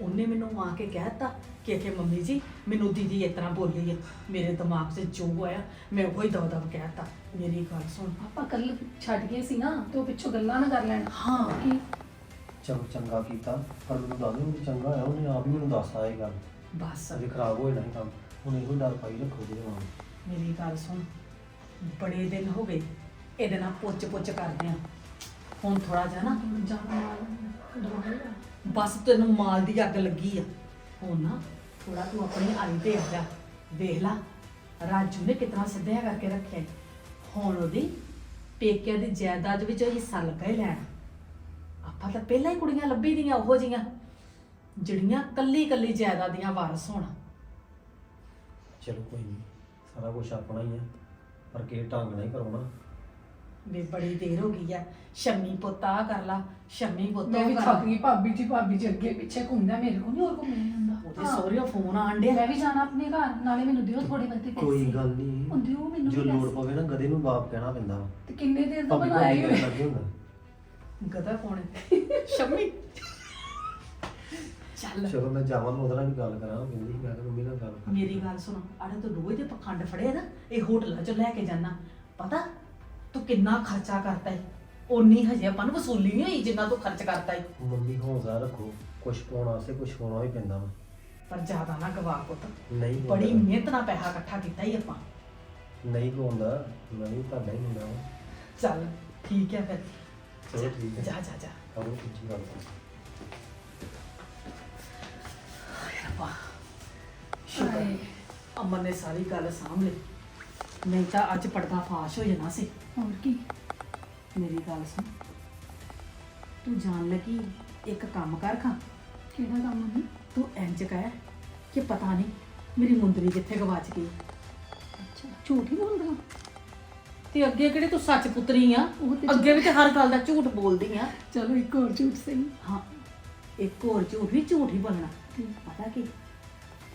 ਉਹਨੇ ਮੈਨੂੰ ਆ ਕੇ ਕਹਿਤਾ ਕਿ ਕਿ ਮੰਮੀ ਜੀ ਮੈਨੂੰ ਦੀਦੀ ਇਸ ਤਰ੍ਹਾਂ ਬੋਲੀ ਹੈ ਮੇਰੇ ਦਿਮਾਗ 'ਚ ਜੋ ਆਇਆ ਮੈਂ ਉਹੀ ਦਵ ਦਵ ਕਹਿਤਾ ਮੇਰੀ ਗੱਲ ਸੁਣ। ਆਪਾਂ ਕੱਲ ਛੱਡ ਗਏ ਸੀ ਨਾ ਤੇ ਉਹ ਪਿੱਛੋਂ ਗੱਲਾਂ ਨਾ ਕਰ ਲੈਣ। ਹਾਂ। ਕੀ? ਚਲੋ ਚੰਗਾ ਕੀਤਾ। ਪਰ ਮੈਨੂੰ ਦੱਸ ਦਿਓ ਕਿ ਚੰਗਾ ਹੋਇਆ ਉਹਨੇ ਆਪ ਹੀ ਮੈਨੂੰ ਦੱਸਤਾ ਇਹ ਗੱਲ। ਬਸ। ਅਜੇ ਖਰਾਬ ਹੋ ਜਾਣਾ ਸੀ ਕੰਮ। ਹੁਣ ਇਹੋ ਡਰ ਪਾਈ ਰੱਖੋ ਜੀ ਜਵਾਨ ਮੇਰੀ ਗੱਲ ਸੁਣ। ਬੜੇ ਦਿਨ ਹੋ ਗਏ। ਇਹਦੇ ਨਾਲ ਪੁੱਛ ਪੁੱਛ ਕਰਦੇ ਆ। ਹੁਣ ਥੋੜਾ ਜਿਹਾ ਨਾ ਬਸ ਤੈਨੂੰ ਮਾਲ ਦੀ ਅੱਗ ਲੱਗੀ ਆ। ਹੁਣ ਨਾ ਥੋੜਾ ਤੂੰ ਆਪਣੀ ਆਈ ਤੇ ਆ ਜਾ। ਵੇਖ ਲਾ, ਰਾਜੂ ਨੇ ਕਿਤਨਾ ਸਿੱਧਿਆ ਕਰਕੇ ਰੱਖਿਆ। ਈ। ਹੁਣ ਉਹਦੀ ਪੇਕਿਆਂ ਦੀ ਜਾਇਦਾਦ ਵਿੱਚੋਂ ਹਿੱਸਾ ਲੱਗਾ ਹੀ ਲੈਣ। ਆਪਾਂ ਤਾਂ ਪਹਿਲਾਂ ਹੀ ਕੁੜੀਆਂ ਲੱਭੀ ਦੀਆਂ ਉਹੋ ਜੀਆਂ ਜਿਹੜੀਆਂ ਕੱਲੀ ਕੱਲੀ ਜਾਇਦਾਦ ਦੀਆਂ ਵਾਰਸ ਹੋਣ। ਚਲੋ ਕੋਈ ਨਹੀਂ, ਸਾਰਾ ਕੁਝ ਆਪਣਾ ਹੀ ਆ, ਪਰ ਕੇ ਢੰਗ ਨਾਲ ਹੀ ਕਰਾਉਣਾ। ਵੀ ਬੜੀ ਦੇਰ ਹੋ ਗਈ ਆ। ਸ਼ੰਮੀ ਪੁੱਤ ਆ ਕਰ ਲਾ ਸ਼ੰਮੀ ਪੁੱਤ ਮੈਂ ਉਹ ਵੀ ਥੱਕ। ਗਈ ਭਾਬੀ ਜੀ ਭਾਬੀ ਜੀ ਅੱਗੇ ਪਿੱਛੇ ਘੁੰਮਦਾ ਮੇਰੇ ਕੋਲ ਨਹੀਂ ਹੋਰ ਘੁੰਮਿਆ ਨਹੀਂ ਜਾਂਦਾ। ਉਹਦੇ ਸਹੁਰਿਆਂ ਫੋਨ ਆਣ ਡਿਆ। ਮੈਂ ਵੀ ਜਾਣਾ ਆਪਣੇ ਘਰ ਨਾਲੇ ਮੈਨੂੰ ਦਿਓ ਥੋੜੇ ਬਹੁਤੇ ਪੈਸੇ। ਕੋਈ ਗੱਲ ਨਹੀਂ ਉਹ ਦਿਓ ਮੈਨੂੰ ਜੋ ਵੀ ਲੋੜ ਪੈਸੇ। ਪਵੇ ਨਾ ਗਦੇ ਨੂੰ ਬਾਪ ਕਹਿਣਾ ਪੈਂਦਾ। ਵਾ ਤੇ ਕਿੰਨੇ ਦੇਰ ਦਾ ਭਾਬੀ ਬਣਾਇਆ ਭਾਬੀ ਹੀ ਲੱਗੇ ਹੁੰਦਾ ਗਦਾ ਕੌਣ ਹੈ? ਸ਼ੰਮੀ। ਚੱਲ। ਚਲੋ ਮੈਂ ਜਾਵਾਂ ਮੈਂ ਉਹਦੇ ਨਾਲ ਵੀ ਗੱਲ ਕਰਾਂ ਕਹਿੰਦੀ ਮੈਂ ਕਿਹਾ ਮੰਮੀ ਨਾਲ ਗੱਲ ਕਰ ਮੇਰੀ ਗੱਲ ਸੁਣ ਆੜੇ ਤੂੰ ਰੋਜ਼ ਦੇ ਪਖੰਡ ਫੜਿਆ ਨਾ ਇਹ ਹੋਟਲਾਂ 'ਚ ਲੈ ਕੇ ਜਾਣਾ ਪਤਾ? ਤੂੰ ਕਿੰਨਾ ਖਰਚਾ ਕਰਤਾ ਹੈ ਉਨੀ ਹਜੇ ਆਪਾਂ ਨੂੰ ਵਸੂਲੀ ਨਹੀਂ ਹੋਈ ਜਿੰਨਾ ਤੂੰ ਖਰਚ ਕਰਤਾ ਹੈ ਮੰਮੀ ਹੌਸਲਾ ਰੱਖੋ ਕੁਝ ਪਾਉਣ ਵਾਸਤੇ ਕੁਝ ਪਾਉਣਾ ਵੀ ਪੈਂਦਾ ਵਾ। ਪਰ ਜ਼ਿਆਦਾ ਨਾ ਗਵਾ ਪੁੱਤ। ਨਹੀਂ ਬੜੀ। ਮਿਹਨਤ ਨਾਲ ਪੈਸਾ ਇਕੱਠਾ ਕੀਤਾ ਹੀ ਆਪਾਂ। ਨਹੀਂ ਪਾਉਂਦਾ ਮੈਂ ਵੀ ਤੁਹਾਡਾ ਹੀ ਵਾ। ਚੱਲ ਠੀਕ ਹੈ ਫਿਰ। ਚਲੋ ਠੀਕ ਹੈ ਜਾ ਜਾ ਜਾ। ਕਰੋ ਸੱਚੀ ਗੱਲ ਕਰ। ਰੱਬਾ। ਸ਼ੁਕਰ। ਅਮਨ ਨੇ ਸਾਰੀ ਗੱਲ ਸਾਂਭ ਲਈ। ਨਹੀਂ ਤਾਂ ਅੱਜ ਪਰਦਾ ਫਾਸ਼ ਹੋ ਜਾਣਾ ਸੀ। ਹੋਰ ਕੀ? ਮੇਰੀ ਗੱਲ ਸੁਣ। ਤੂੰ ਜਾਣ ਲੱਗੀ ਇੱਕ ਕੰਮ ਕਰ ਖਾਂ। ਕਿਹੜਾ ਕੰਮ ਨਹੀਂ ਤੂੰ ਇੰਜ ਕਹਿ ਕਿ ਪਤਾ ਨਹੀਂ ਮੇਰੀ ਮੁੰਦਰੀ ਕਿੱਥੇ ਗਵਾਚ ਗਈ। ਅੱਛਾ ਝੂਠ ਹੀ ਬੋਲਦਾ? ਤੇ ਅੱਗੇ ਕਿਹੜੇ ਤੂੰ ਸੱਚ ਪੁੱਤਰੀ ਆ? ਉਹ ਤੇ ਅੱਗੇ ਵੀ ਤੇ ਹਰ ਗੱਲ ਦਾ ਝੂਠ ਬੋਲਦੀ ਆ। ਚਲੋ ਇੱਕ ਹੋਰ ਝੂਠ ਸਹੀ। ਹਾਂ ਇੱਕ ਹੋਰ ਝੂਠ ਵੀ ਝੂਠ ਹੀ ਬੋਲਣਾ। ਪਤਾ ਕੀ?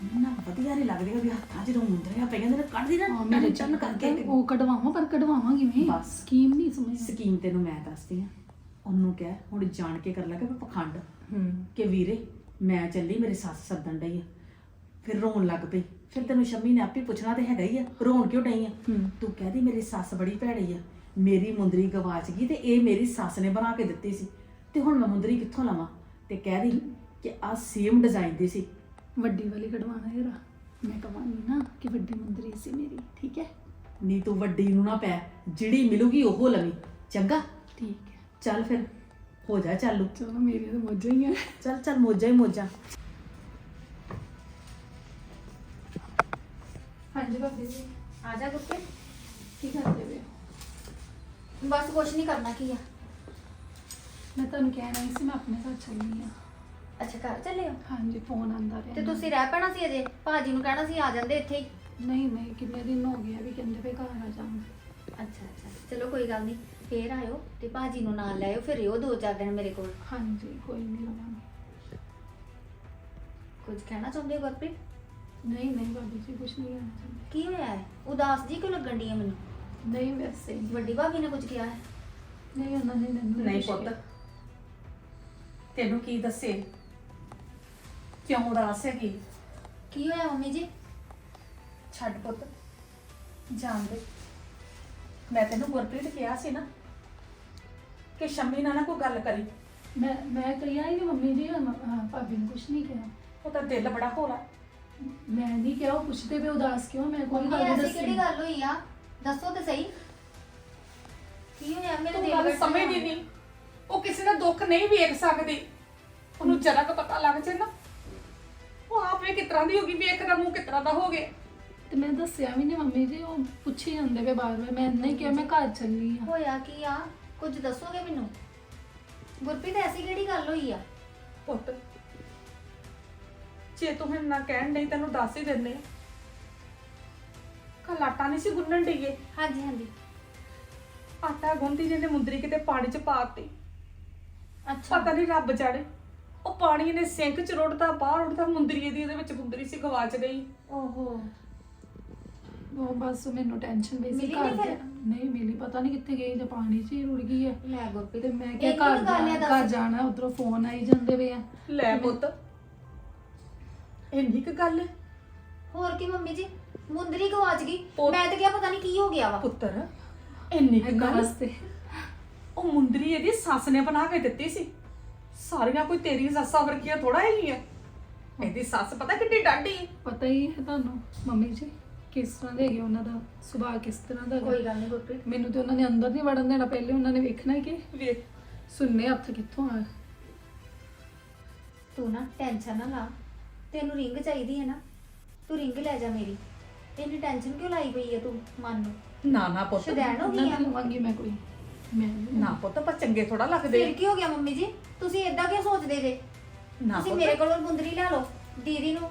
ਨਾ ਵਧੀਆ ਨਹੀਂ ਲੱਗਦੀ ਵੀ ਹੱਥਾਂ 'ਚ ਜਦੋਂ ਮੁੰਦਰੀਆਂ ਪਈਆਂ ਨੇ ਕੱਢਦੀ ਨਾ ਮੇਰੇ ਚੰਨ ਕਰਕੇ ਉਹ ਕਢਵਾਵਾਂ ਪਰ ਕਢਵਾਵਾਂ ਕਿਵੇਂ? ਬਸ। ਸਕੀਮ ਨਹੀਂ ਸਮਝ ਸਕੀਮ ਤੈਨੂੰ ਮੈਂ ਦੱਸਦੀ ਆ ਉਹਨੂੰ ਕਹਿ ਹੁਣ ਜਾਣ ਕੇ ਕਰ ਲੱਗਾ ਪਖੰਡ। ਹੂੰ। ਕਿ ਵੀਰੇ ਮੈਂ ਚੱਲੀ ਮੇਰੀ ਸੱਸ ਸੱਦਣ ਡਈ ਆ। ਫਿਰ ਰੋਣ ਲੱਗ ਪਈ। ਫਿਰ ਤੈਨੂੰ ਸ਼ੰਮੀ ਨੇ ਆਪੇ ਪੁੱਛਣਾ ਤੇ ਹੈਗਾ ਹੀ ਆ ਰੋਣ ਕਿਉਂ ਡਈ ਆ। ਤੂੰ ਕਹਦੀ ਮੇਰੀ ਸੱਸ ਬੜੀ ਭੈੜੀ ਆ। ਮੇਰੀ ਮੁੰਦਰੀ ਗਵਾਚ ਗਈ ਤੇ ਇਹ ਮੇਰੀ ਸੱਸ ਨੇ ਬਣਾ ਕੇ ਦਿੱਤੀ ਸੀ। ਤੇ ਹੁਣ ਮੈਂ ਮੁੰਦਰੀ ਕਿੱਥੋਂ ਲਵਾਂ? ਤੇ ਕਹਿਦੀ ਕਿ ਆ ਸੇਮ ਡਿਜ਼ਾਈਨ ਦੀ ਸੀ। ਵੱਡੀ ਵਾਲੀ ਕਢਵਾਣਾ ਯਾਰ। ਮੈਂ ਕਹਾਂਗੀ ਨਾ ਕਿ ਵੱਡੀ ਮੰਦਰੀ ਸੀ ਮੇਰੀ ਠੀਕ ਹੈ? ਨੀ ਤੂੰ ਵੱਡੀ ਨੂੰ ਨਾ ਪੈ ਜਿਹੜੀ ਮਿਲੂਗੀ ਉਹ ਲਵੀਂ। ਚੰਗਾ? ਠੀਕ ਹੈ। ਚੱਲ ਫਿਰ ਹੋ ਜਾ ਚਾਲੂ। ਚਲੋ ਮੇਰੀ ਤਾਂ ਮੌਜਾਂ ਹੀ ਹੈ ਚੱਲ ਚੱਲ ਮੋਜਾ ਹੀ ਮੋਜਾ। ਹਾਂਜੀ ਭਾਬੀ ਜੀ। ਆ ਜਾ ਗੁੱਪੇ ਕੀ ਕਰਦੇ ਪਏ ਹੋ? ਬਸ ਕੁਛ ਨਹੀਂ ਕਰਨਾ ਕੀ ਆ? ਮੈਂ ਤੁਹਾਨੂੰ ਕਹਿਣਾ ਸੀ ਮੈਂ ਆਪਣੇ ਘਰ ਚੱਲੀ ਆ। ਅੱਛਾ ਘਰ ਚੱਲੇ ਹੋ? ਹਾਂਜੀ ਫੋਨ ਆਂਦਾ ਤੇ ਤੁਸੀਂ ਰਹਿ ਪੈਣਾ ਸੀ ਅਜੇ? ਭਾਜੀ ਨੂੰ ਕਹਿਣਾ ਸੀ ਆ ਜਾਂਦੇ ਇੱਥੇ ਹੀ? ਨਹੀਂ ਨਹੀਂ ਕਿੰਨੇ ਦਿਨ ਹੋ ਗਏ ਆ ਵੀ ਕਹਿੰਦੇ ਪਏ ਘਰ ਆ ਜਾਵਾਂ ਅੱਛਾ ਅੱਛਾ। ਚਲੋ ਕੋਈ ਗੱਲ ਨਹੀਂ ਫੇਰ ਆਇਓ ਤੇ ਭਾਜੀ ਨੂੰ ਨਾਲ ਲੈ ਆਇਓ ਫਿਰ ਰਿਓ ਦੋ ਚਾਰ ਦਿਨ ਮੇਰੇ ਕੋਲ। ਹਾਂਜੀ ਕੋਈ ਨਹੀਂ ਆਉਣਾ ਕੁਝ ਕਹਿਣਾ ਚਾਹੁੰਦੇ ਹੋ ਗੁਰਪ੍ਰੀਤ? ਨਹੀਂ ਨਹੀਂ ਭਾਬੀ ਜੀ ਕੁਛ ਨਹੀਂ ਚਾਹੁੰਦੀ। ਕੀ ਹੋਇਆ? ਹੈ ਉਦਾਸ ਜੀ ਕਿਉਂ ਲੱਗਣ ਦੀ ਹੈ ਮੈਨੂੰ? ਨਹੀਂ ਵੈਸੇ ਹੀ। ਵੱਡੀ ਭਾਬੀ ਨੇ ਕੁਝ ਕਿਹਾ ਹੈ? ਨਹੀਂ ਉਹਨਾਂ ਨੇ ਮੈਨੂੰ ਨਹੀਂ ਪੁੱਤ। ਤੈਨੂੰ ਕੀ ਦੱਸੇ? ਕਿਉਂ ਉਦਾਸ ਹੈਗੀ? ਕੀ ਹੋਇਆ ਮੰਮੀ ਜੀ? ਛੱਡ ਪੁੱਤ ਜਾਣ ਦੇ। ਮੈਂ ਤੈਨੂੰ ਗੁਰਪ੍ਰੀਤ ਕਿਹਾ ਸੀ ਨਾ ਕਿ ਸ਼ੰਮੀ ਨਾਲ ਨਾ ਕੋਈ ਗੱਲ ਕਰੀ। ਮੈਂ ਮੈਂ ਕਹੀਆ ਹੀ ਮੰਮੀ ਜੀ ਭਾਬੀ ਨੇ ਕੁਛ ਨਹੀਂ ਕਿਹਾ। ਉਹਦਾ ਦਿਲ ਬੜਾ ਹੋਲਾ ਮੈਂ ਨਹੀਂ ਕਿਹਾ ਉਹ ਪੁੱਛਦੇ ਪਏ ਉਦਾਸ ਕਿਉਂ? ਮੈਂ ਕੋਈ ਮੰਮੀ ਗੱਲ ਨਹੀਂ ਐਸੀ ਦੱਸੀ। ਕਿਹੜੀ ਗੱਲ ਹੋਈ ਆ? ਦੱਸੋ ਤੇ ਸਹੀ। ਕੀ ਹੋਇਆ? ਮੇਰੇ ਤੂੰ ਦਿਲ ਗੱਲ ਵਿੱਚ ਸਮਝਦੀ ਨਹੀਂ ਉਹ ਕਿਸੇ ਦਾ ਦੁੱਖ ਨਹੀਂ ਵੇਖ ਸਕਦੀ। ਉਹਨੂੰ ਜਰਾ ਕੁ ਪਤਾ ਲੱਗ ਜੇ ਨਾ। ਉਹ ਆਪੇ ਕਿਸ ਤਰ੍ਹਾਂ ਦੀ ਹੋ ਗਈ ਵੇਖ ਦਾ ਮੂੰਹ ਕਿਸ ਤਰ੍ਹਾਂ ਦਾ ਹੋ ਗਿਆ? ਤੇ ਮੈਂ ਦੱਸਿਆ ਵੀ ਨਹੀਂ ਮੰਮੀ ਜੀ ਉਹ ਪੁੱਛੀ ਜਾਂਦੇ ਪਏ ਬਾਰ-ਬਾਰ ਮੈਂ ਨਹੀਂ ਕਿਹਾ ਮੈਂ ਘਰ ਚੱਲੀ ਆ ਹੋਇਆ ਕੀ ਆ? ਕੁਝ ਦੱਸੋਗੇ ਮੈਨੂੰ? ਗੁਰਪ੍ਰੀਤ ਐਸੀ ਕਿਹੜੀ ਗੱਲ ਹੋਈ ਆ? ਪੁੱਤ ਜੇ ਤੂੰ ਹੁਣ ਨਾ ਕਹਿਣ ਨਹੀਂ ਤੈਨੂੰ ਦੱਸ ਹੀ ਦਿੰਦੇ ਕੱਲ ਆਟਾ ਨਹੀਂ ਸੀ ਗੁੰਨਣ ਡਈਏ ਹਾਂਜੀ ਹਾਂਜੀ। ਆਟਾ ਗੁੰਨਦੀ ਜਿਹਨੇ ਮੁੰਦਰੀ ਕਿਤੇ ਪਾਣੀ 'ਚ ਪਾਤੀ ਅੱਛਾ। ਪਤਾ ਨਹੀਂ ਰੱਬ ਜਾਣੇ ਉਹ ਪਾਣੀ ਇਹਨੇ ਸਿੰਕ 'ਚ ਰੁੜਦਾ ਬਾਹਰ ਰੁੜਦਾ ਮੁੰਦਰੀ ਦੀ ਉਹਦੇ ਵਿੱਚ ਮੁੰਦਰੀ ਸੀ ਗਵਾਚ ਗਈ। ਓਹੋ। ਉਹ ਬਸ ਮੈਨੂੰ ਟੈਨਸ਼ਨ ਪਈ ਸੀ ਮਿਲੀ ਘਰ ਨਹੀਂ ਫਿਰ? ਨਹੀਂ ਮਿਲੀ ਪਤਾ ਨਹੀਂ ਕਿੱਥੇ ਗਈ ਤੇ ਪਾਣੀ 'ਚ ਹੀ ਰੁੜ ਗਈ ਹੈ। ਲੈ ਗੁਰਪ੍ਰੀਤ ਤੇ ਮੈਂ ਕਿਹਾ ਕੀ ਘਰ ਗੱਲ ਹੈ ਜਾ- ਦੱਸ? ਘਰ ਜਾਣਾ ਉਧਰੋਂ ਫੋਨ ਆਈ ਜਾਂਦੇ ਪਏ ਆ। ਲੈ ਪੁੱਤ ਇੰਨੀ ਕੁ ਗੱਲ? ਹੈ ਹੋਰ ਕੀ ਮੰਮੀ ਜੀ? ਮੁੰਦਰੀ ਗਵਾਚ ਗਈ। ਉਹ- ਮੈਂ ਤਾਂ ਕਿਹਾ ਪਤਾ ਨਹੀਂ ਕੀ ਹੋ ਗਿਆ ਵਾ। ਪੁੱਤਰ ਇੰਨੀ ਕੁ ਇੱਕ ਗੱਲ? ਵਾਸਤੇ। ਉਹ ਮੁੰਦਰੀ ਇਹਦੀ ਸੱਸ ਨੇ ਬਣਾ ਕੇ ਦਿੱਤੀ ਸੀ। ਸਾਰੀਆਂ ਕੋਈ ਤੇਰੀ ਸੱਸਾਂ ਵਰਗੀਆਂ ਥੋੜਾ ਹੈਗੀਆਂ। ਇਹਦੀ ਸੱਸ ਪਤਾ ਕਿੰਨੀ ਡਾਢੀ। ਹੈ ਪਤਾ ਹੀ ਹੈ ਤੁਹਾਨੂੰ ਮੰਮੀ ਜੀ ਕਿਸ ਤਰ੍ਹਾਂ ਦੇ ਹੈਗੇ ਉਹਨਾਂ ਦਾ ਸੁਭਾਅ ਕਿਸ ਤਰ੍ਹਾਂ ਦਾ ਹੈਗਾ। ਕੋਈ ਗੱਲ ਨਹੀਂ ਗੁਰਪ੍ਰੀਤ ਮੈਨੂੰ ਤੇ ਉਹਨਾਂ ਨੇ ਅੰਦਰ ਨਹੀਂ ਵੜਨ ਦੇਣਾ ਪਹਿਲੇ ਉਹਨਾਂ ਨੇ ਵੇਖਣਾ ਕਿ ਵੇਖ। ਸੁਣਨੇ ਹੱਥ ਕਿੱਥੋਂ ਆ ਤੂੰ ਨਾ ਟੈਨਸ਼ਨ ਨਾ ਲਾ ਤੈਨੂੰ ਰਿੰਗ ਚਾਹੀਦੀ ਹੈ ਨਾ ਤੂੰ ਰਿੰਗ ਲੈ ਜਾ ਮੇਰੀ। ਇੰਨੀ ਟੈਨਸ਼ਨ ਕਿਉਂ ਲਾਈ ਪਈ ਆ ਤੂੰ ਮਨ ਨੂੰ? ਨਾ ਨਾ ਪੁੱਤ। ਸ਼ੁਦੈਣ ਹੋ ਗਈ ਨਾ ਆ। ਲਵਾਂਗੀ ਮੈਂ ਕੋਈ। ਮੈਂ ਨੀ ਨਾ ਪੁੱਤ ਪਰ ਚੰਗੇ ਥੋੜਾ ਲੱਗਦੇ। ਫਿਰ ਕੀ ਹੋ ਗਿਆ ਮੰਮੀ ਜੀ? ਤੁਸੀਂ ਇਦਾਂ ਕਿਉਂ ਸੋਚਦੇ ਜੇ? ਨਾ ਤੁਸੀਂ ਪੁੱਤ। ਮੇਰੇ ਕੋਲੋਂ ਮੁੰਦਰੀ ਲੈ ਲਓ ਦੀਦੀ ਨੂੰ।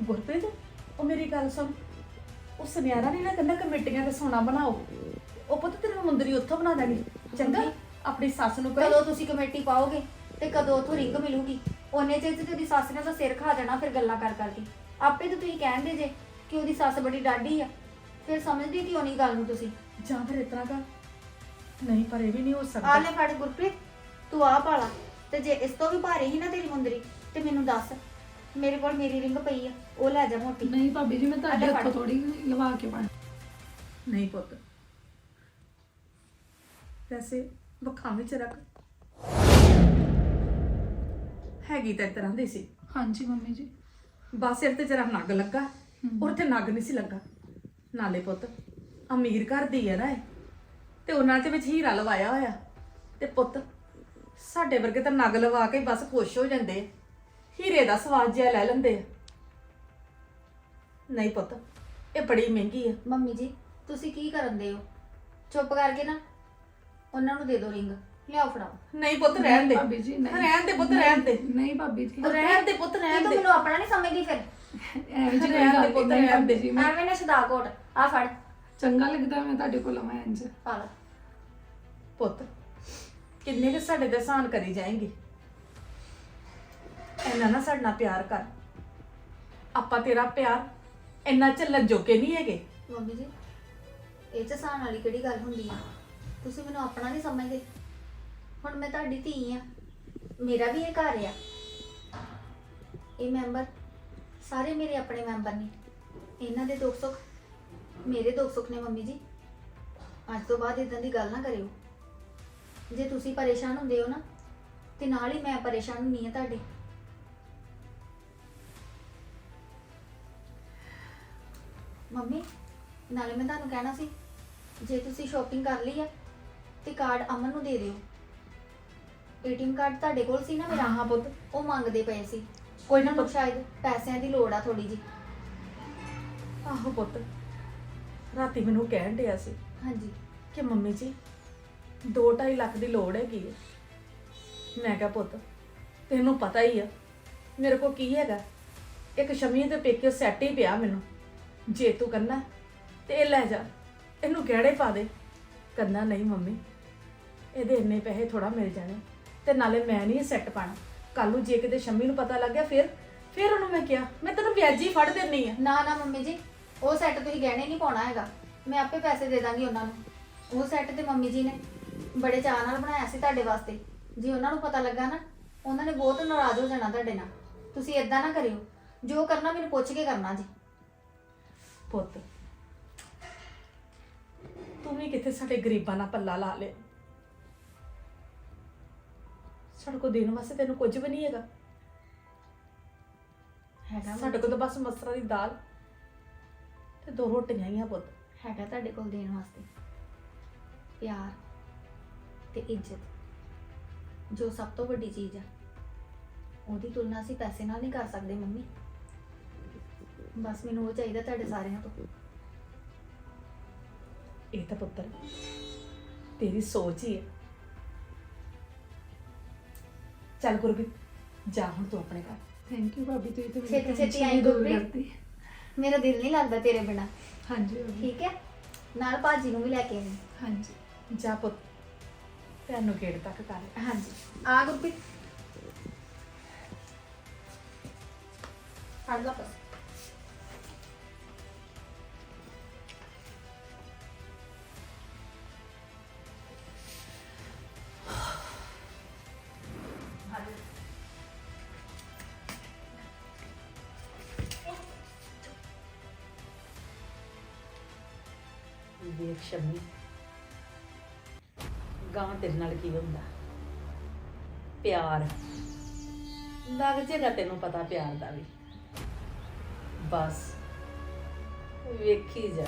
ਗੁਰਪ੍ਰੀਤ ਉਹ ਮੇਰੀ ਗੱਲ ਸੁਣ। ਉਹ ਸੁਨਿਆਰਾ ਨਹੀਂ ਨਾ ਕਹਿੰਦਾ ਕਮੇਟੀਆਂ ਤੇ ਸੋਨਾ ਬਣਾਓ। ਉਹ ਪੁੱਤ ਤੇਰੀ ਮੁੰਦਰੀ ਉੱਥੋਂ ਬਣਾ ਦਾਂਗੀ ਚੰਗਾ ਆਪਣੀ ਸੱਸ ਨੂੰ ਕਹੇ। ਕਦੋਂ ਤੁਸੀਂ ਕਮੇਟੀ ਪਾਓਗੇ ਤੇ ਕਦੋਂ ਉਥੋਂ ਰਿੰਗ ਮਿਲੂਗੀ? ਉਹਨੇ ਚਿਰ ਤੇ ਉਹਦੀ ਸੱਸ ਨੇ ਤਾਂ ਸਿਰ ਖਾ ਜਾਣਾ ਫਿਰ ਗੱਲਾਂ ਕਰ ਕਰਕੇ ਆਪੇ ਤਾਂ ਤੁਸੀਂ ਕਹਿੰਦੇ ਜੇ ਕਿ ਉਹਦੀ ਸੱਸ ਬੜੀ ਡਾਢੀ ਆ। ਫਿਰ ਸਮਝਦੀ ਕਿਉਂ ਨਹੀਂ ਗੱਲ ਨੂੰ ਤੁਸੀਂ? ਜਾਂ ਫਿਰ ਇਤਨਾ ਕਰ ਨਹੀਂ ਪਰ ਇਹ ਵੀ ਨਹੀਂ ਹੋ ਆ ਸਕਦਾ ਲੈ ਫੜ ਗੁਰਪ੍ਰੀਤ ਤੂੰ ਆ ਪਾਲਾ ਤੇ ਜੇ ਇਸ ਤੋਂ ਵੀ ਭਾਰੀ ਹੀ ਨਾ ਤੇਰੀ ਮੁੰਦਰੀ ਤੇ ਮੈਨੂੰ ਦੱਸ ਮੇਰੇ ਕੋਲ ਮੇਰੀ ਰਿੰਗ ਪਈ ਆ ਉਹ ਲੈ ਜਾ ਮੋਟੀ। ਨਹੀਂ ਭਾਬੀ ਜੀ ਮੈਂ ਤੁਹਾਡੇ ਫੜ। ਹੱਥੋਂ ਥੋੜੀ ਲਵਾ ਕੇ ਪਾਣਾ ਨਹੀਂ ਪੁੱਤ। ਵੈਸੇ ਵਖਾਂ ਵਿੱਚ ਰੱਖ। ਹੈਗੀ ਤਾਂ ਇਸ ਤਰ੍ਹਾਂ ਦੀ ਸੀ। ਹਾਂਜੀ ਮੰਮੀ ਜੀ। ਬਸ ਸਿਰ ਤੇ ਜਰਾ ਨੱਗ ਲੱਗਾ ਔਰ ਤੇ ਨੱਗ ਨਹੀਂ ਸੀ ਲੱਗਾ। ਨਾਲੇ ਪੁੱਤ ਅਮੀਰ ਘਰ ਦੀ ਹੈ ਨਾ ਇਹ। ਤੇ ਉਹਨਾਂ ਦੇ ਵਿੱਚ ਹੀਰਾ ਲਵਾਇਆ ਹੋਇਆ। ਤੇ ਪੁੱਤ ਸਾਡੇ ਵਰਗੇ ਤਾਂ ਨੱਗ ਲਵਾ ਕੇ ਬਸ ਖੁਸ਼ ਹੋ ਜਾਂਦੇ ਆ। ਹੀਰੇ ਦਾ ਸਵਾਦ ਜਿਹਾ ਲੈ ਲੈਂਦੇ ਆ। ਨਹੀਂ ਪੁੱਤ ਇਹ ਬੜੀ ਮਹਿੰਗੀ ਆ। ਮੰਮੀ ਜੀ ਤੁਸੀਂ ਕੀ ਕਰਨ ਦੇ ਹੋ? ਚੁੱਪ ਕਰਕੇ ਨਾ ਉਹਨਾਂ ਨੂੰ ਦੇ ਦਿਓ ਰਿੰਗ। ਲਿਆਓ ਫੜਾਓ। ਨਹੀਂ ਪੁੱਤ ਰਹਿਣ ਦੇ। ਭਾਬੀ ਜੀ ਨਹੀਂ। ਰਹਿਣ ਦੇ ਪੁੱਤ ਰਹਿਣ ਦੇ। ਨਹੀਂ ਭਾਬੀ ਜੀ। ਰਹਿਣ ਦੇ ਪੁੱਤ ਇਹ ਰਹਿਣ ਤਾਂ ਦੇ। ਮੈਨੂੰ ਆਪਣਾ ਨਹੀਂ ਸਮਝਦੀ ਫਿਰ। ਐਵੇਂ ਜੀ ਰਹਿਣ ਦੇ ਪੁੱਤ, ਰਹਿਣ ਦੇ। ਭਾਬੀ ਜੀ ਮੈਂ ਐਵੇਂ ਨਾ ਸਦਾ ਕੋਟ। ਆ ਫੜ। ਚੰਗਾ ਲੱਗਦਾ ਮੈਂ ਤੁਹਾਡੇ ਕੋਲ ਆਵਾਂ ਇੰਜ ਪਾ ਲਾ ਪੁੱਤ ਕਿੰਨੇ ਕੁ ਸਾਡੇ ਦੇ ਸਾਨ ਕਰੀ ਜਾਏਂਗੇ? ਇੰਨਾ ਨਾ ਸਾਡੇ ਨਾਲ ਪਿਆਰ ਕਰ। ਆਪਾਂ ਤੇਰਾ ਪਿਆਰ ਇੰਨਾ ਚੱਲਣ ਜੋਗੇ ਨਹੀਂ ਹੈਗੇ। ਮੰਮੀ ਜੀ ਇਹ ਚ ਸਾਨ ਵਾਲੀ ਕਿਹੜੀ ਗੱਲ ਹੁੰਦੀ ਆ? ਤੁਸੀਂ ਮੈਨੂੰ ਆਪਣਾ ਨਹੀਂ ਸਮਝਦੇ। ਹੁਣ ਮੈਂ ਤੁਹਾਡੀ ਧੀ ਆ। ਮੇਰਾ ਵੀ ਇਹ ਘਰ ਆ। ਇਹ ਮੈਂਬਰ ਸਾਰੇ ਮੇਰੇ ਆਪਣੇ ਮੈਂਬਰ ਨੇ। ਇਹਨਾਂ ਦੇ ਦੁੱਖ ਸੁੱਖ ਮੇਰੇ ਦੁੱਖ ਸੁੱਖ ਨੇ ਮੰਮੀ ਜੀ। ਅੱਜ ਤੋਂ ਬਾਅਦ ਇਦਾਂ ਦੀ ਗੱਲ ਨਾ ਕਰਿਓ। ਜੇ ਤੁਸੀਂ ਪਰੇਸ਼ਾਨ ਹੁੰਦੇ ਹੋ ਨਾ ਤੇ ਨਾਲ ਹੀ ਮੈਂ ਪਰੇਸ਼ਾਨ ਹੁੰਨੀ ਆ ਤੁਹਾਡੀ। ਮੰਮੀ ਨਾਲੇ ਮੈਂ ਤੁਹਾਨੂੰ ਕਹਿਣਾ ਸੀ ਜੇ ਤੁਸੀਂ ਸ਼ਾਪਿੰਗ ਕਰ ਲਈ ਆ ਤੇ ਕਾਰਡ ਅਮਨ ਨੂੰ ਦੇ ਦਿਓ। ਏਟੀਐਮ ਕਾਰਡ ਤੁਹਾਡੇ ਕੋਲ ਸੀ ਨਾ ਮੇਰਾ ਹਾਂ ਪੁੱਤ ਉਹ ਮੰਗਦੇ ਪਏ ਸੀ। ਕੋਈ ਨਾ ਨੂੰ ਸ਼ਾਇਦ ਪੈਸਿਆਂ ਦੀ ਲੋੜ ਆ ਥੋੜੀ ਜੀ ਆਹੋ ਪੁੱਤ। ਰਾਤੀ ਮੈਨੂੰ ਕਹਿਣ ਡਿਆ ਸੀ ਹਾਂਜੀ। ਕਿ ਮੰਮੀ ਜੀ 2.5 ਲੱਖ ਦੀ ਲੋੜ ਹੈਗੀ ਹੈ ਮੈਂ ਕਿਹਾ ਪੁੱਤ ਤੈਨੂੰ ਪਤਾ ਹੀ ਆ ਮੇਰੇ ਕੋਲ ਕੀ ਹੈਗਾ? ਇੱਕ ਸ਼ਮੀ ਦੇ ਪੇਕੇ ਸੈੱਟ ਹੀ ਪਿਆ ਮੈਨੂੰ। ਜੇ ਤੂੰ ਕਰਨਾ ਤੇ ਇਹ ਲੈ ਜਾ। ਇਹਨੂੰ ਗਹਿਣੇ ਪਾ ਦੇ। ਕਰਨਾ ਨਹੀਂ ਮੰਮੀ ਇਹਦੇ ਇੰਨੇ ਪੈਸੇ ਥੋੜਾ ਮਿਲ ਜਾਣੇ। ਤੇ ਨਾਲੇ ਮੈਂ ਨਹੀਂ ਸੈੱਟ ਪਾਣਾ ਕੱਲ ਨੂੰ ਜੇ ਕਿਤੇ ਸ਼ਮੀ ਨੂੰ ਪਤਾ ਲੱਗ ਗਿਆ ਫਿਰ ਫਿਰ ਉਹਨੂੰ ਮੈਂ ਕਿਹਾ ਮੈਂ ਤੈਨੂੰ ਵਿਆਜੀ ਫੜ ਦੇਣੀ ਆ। ਨਾ ਨਾ ਮੰਮੀ ਜੀ ਉਹ ਸੈੱਟ ਤੁਸੀਂ ਗਹਿਣੇ ਨਹੀਂ ਪਾਉਣਾ ਹੈਗਾ। ਮੈਂ ਆਪੇ ਪੈਸੇ ਦੇ ਦਾਂਗੀ ਉਹਨਾਂ ਨੂੰ। ਉਹ ਸੈੱਟ ਤੇ ਮੰਮੀ ਜੀ ਨੇ ਬੜੇ ਚਾਅ ਨਾਲ ਬਣਾਇਆ ਸੀ ਤੁਹਾਡੇ ਵਾਸਤੇ। ਜੇ ਉਹਨਾਂ ਨੂੰ ਪਤਾ ਲੱਗਾ ਨਾ ਉਹਨਾਂ ਨੇ ਬਹੁਤ ਨਾਰਾਜ਼ ਹੋ ਜਾਣਾ ਤੁਹਾਡੇ ਨਾਲ। ਤੁਸੀਂ ਇਦਾਂ ਨਾ ਕਰਿਓ। ਜੋ ਕਰਨਾ ਮੈਨੂੰ ਪੁੱਛ ਕੇ ਕਰਨਾ ਜੀ। ਪੁੱਤ ਤੂੰ ਵੀ ਕਿੱਥੇ ਸਾਡੇ ਗਰੀਬਾਂ ਨਾਲ ਪੱਲਾ ਲਾ ਲਿਆ? ਸਾਡੇ ਕੋਲ ਦੇਣ ਵਾਸਤੇ ਤੈਨੂੰ ਕੁਝ ਵੀ ਨਹੀਂ ਹੈਗਾ। ਹੈਗਾ ਸਾਡੇ ਕੋਲ ਤਾਂ ਬਸ ਮਸਰਾ ਦੀ ਦਾਲ। ਤੇ ਦੋ ਰੋਟੀਆਂ ਹੀ ਆ ਪੁੱਤ। ਹੈਗਾ ਤੁਹਾਡੇ ਕੋਲ ਦੇਣ ਵਾਸਤੇ। ਪਿਆਰ ਤੇ ਇੱਜ਼ਤ ਜੋ ਸਭ ਤੋਂ ਵੱਡੀ ਚੀਜ਼ ਆ। ਉਹਦੀ ਤੁਲਨਾ ਅਸੀਂ ਪੈਸੇ ਨਾਲ ਨਹੀਂ ਕਰ ਸਕਦੇ ਮੰਮੀ। ਬਸ ਮੈਨੂੰ ਉਹ ਚਾਹੀਦਾ ਤੁਹਾਡੇ ਸਾਰਿਆਂ ਤੋਂ। ਇਹ ਤਾਂ ਪੁੱਤਰ ਤੇਰੀ ਸੋਚ ਹੀ ਹੈ ਚੱਲ ਗੁਰਬੀਤ ਜਾ ਹੁਣ ਤੂੰ ਆਪਣੇ ਘਰ। ਥੈਂਕ ਯੂ ਭਾਬੀ ਤੁਸੀਂ ਤੇ ਛੇਤੀ- ਛੇਤੀ ਆਈ ਦੂਰ ਗੁਰਪ੍ਰੀਤ। ਕਰਤੀ। ਮੇਰਾ ਦਿਲ ਨਹੀਂ ਲੱਗਦਾ ਤੇਰੇ ਬਿਨਾ। ਹਾਂਜੀ ਭਾਬੀ ਠੀਕ ਹੈ? ਨਾਲ ਭਾਜੀ ਨੂੰ ਵੀ ਲੈ ਕੇ ਆਈ। ਹਾਂਜੀ। ਜਾ ਪੁੱਤ ਭੈਣ ਨੂੰ ਗੇਟ ਤੱਕ ਕਰ। ਹਾਂਜੀ। ਆ ਗੁਰਪ੍ਰੀਤ। ਫੜ ਲਾ ਬਸ ਤੇਰੇ ਨਾਲ ਕੀ ਹੁੰਦਾ? ਪਿਆਰ। ਲੱਗ ਜੇਗਾ ਤੈਨੂੰ ਪਤਾ ਪਿਆਰ ਦਾ ਵੀ। ਬਸ। ਵੇਖੀ ਜਾ।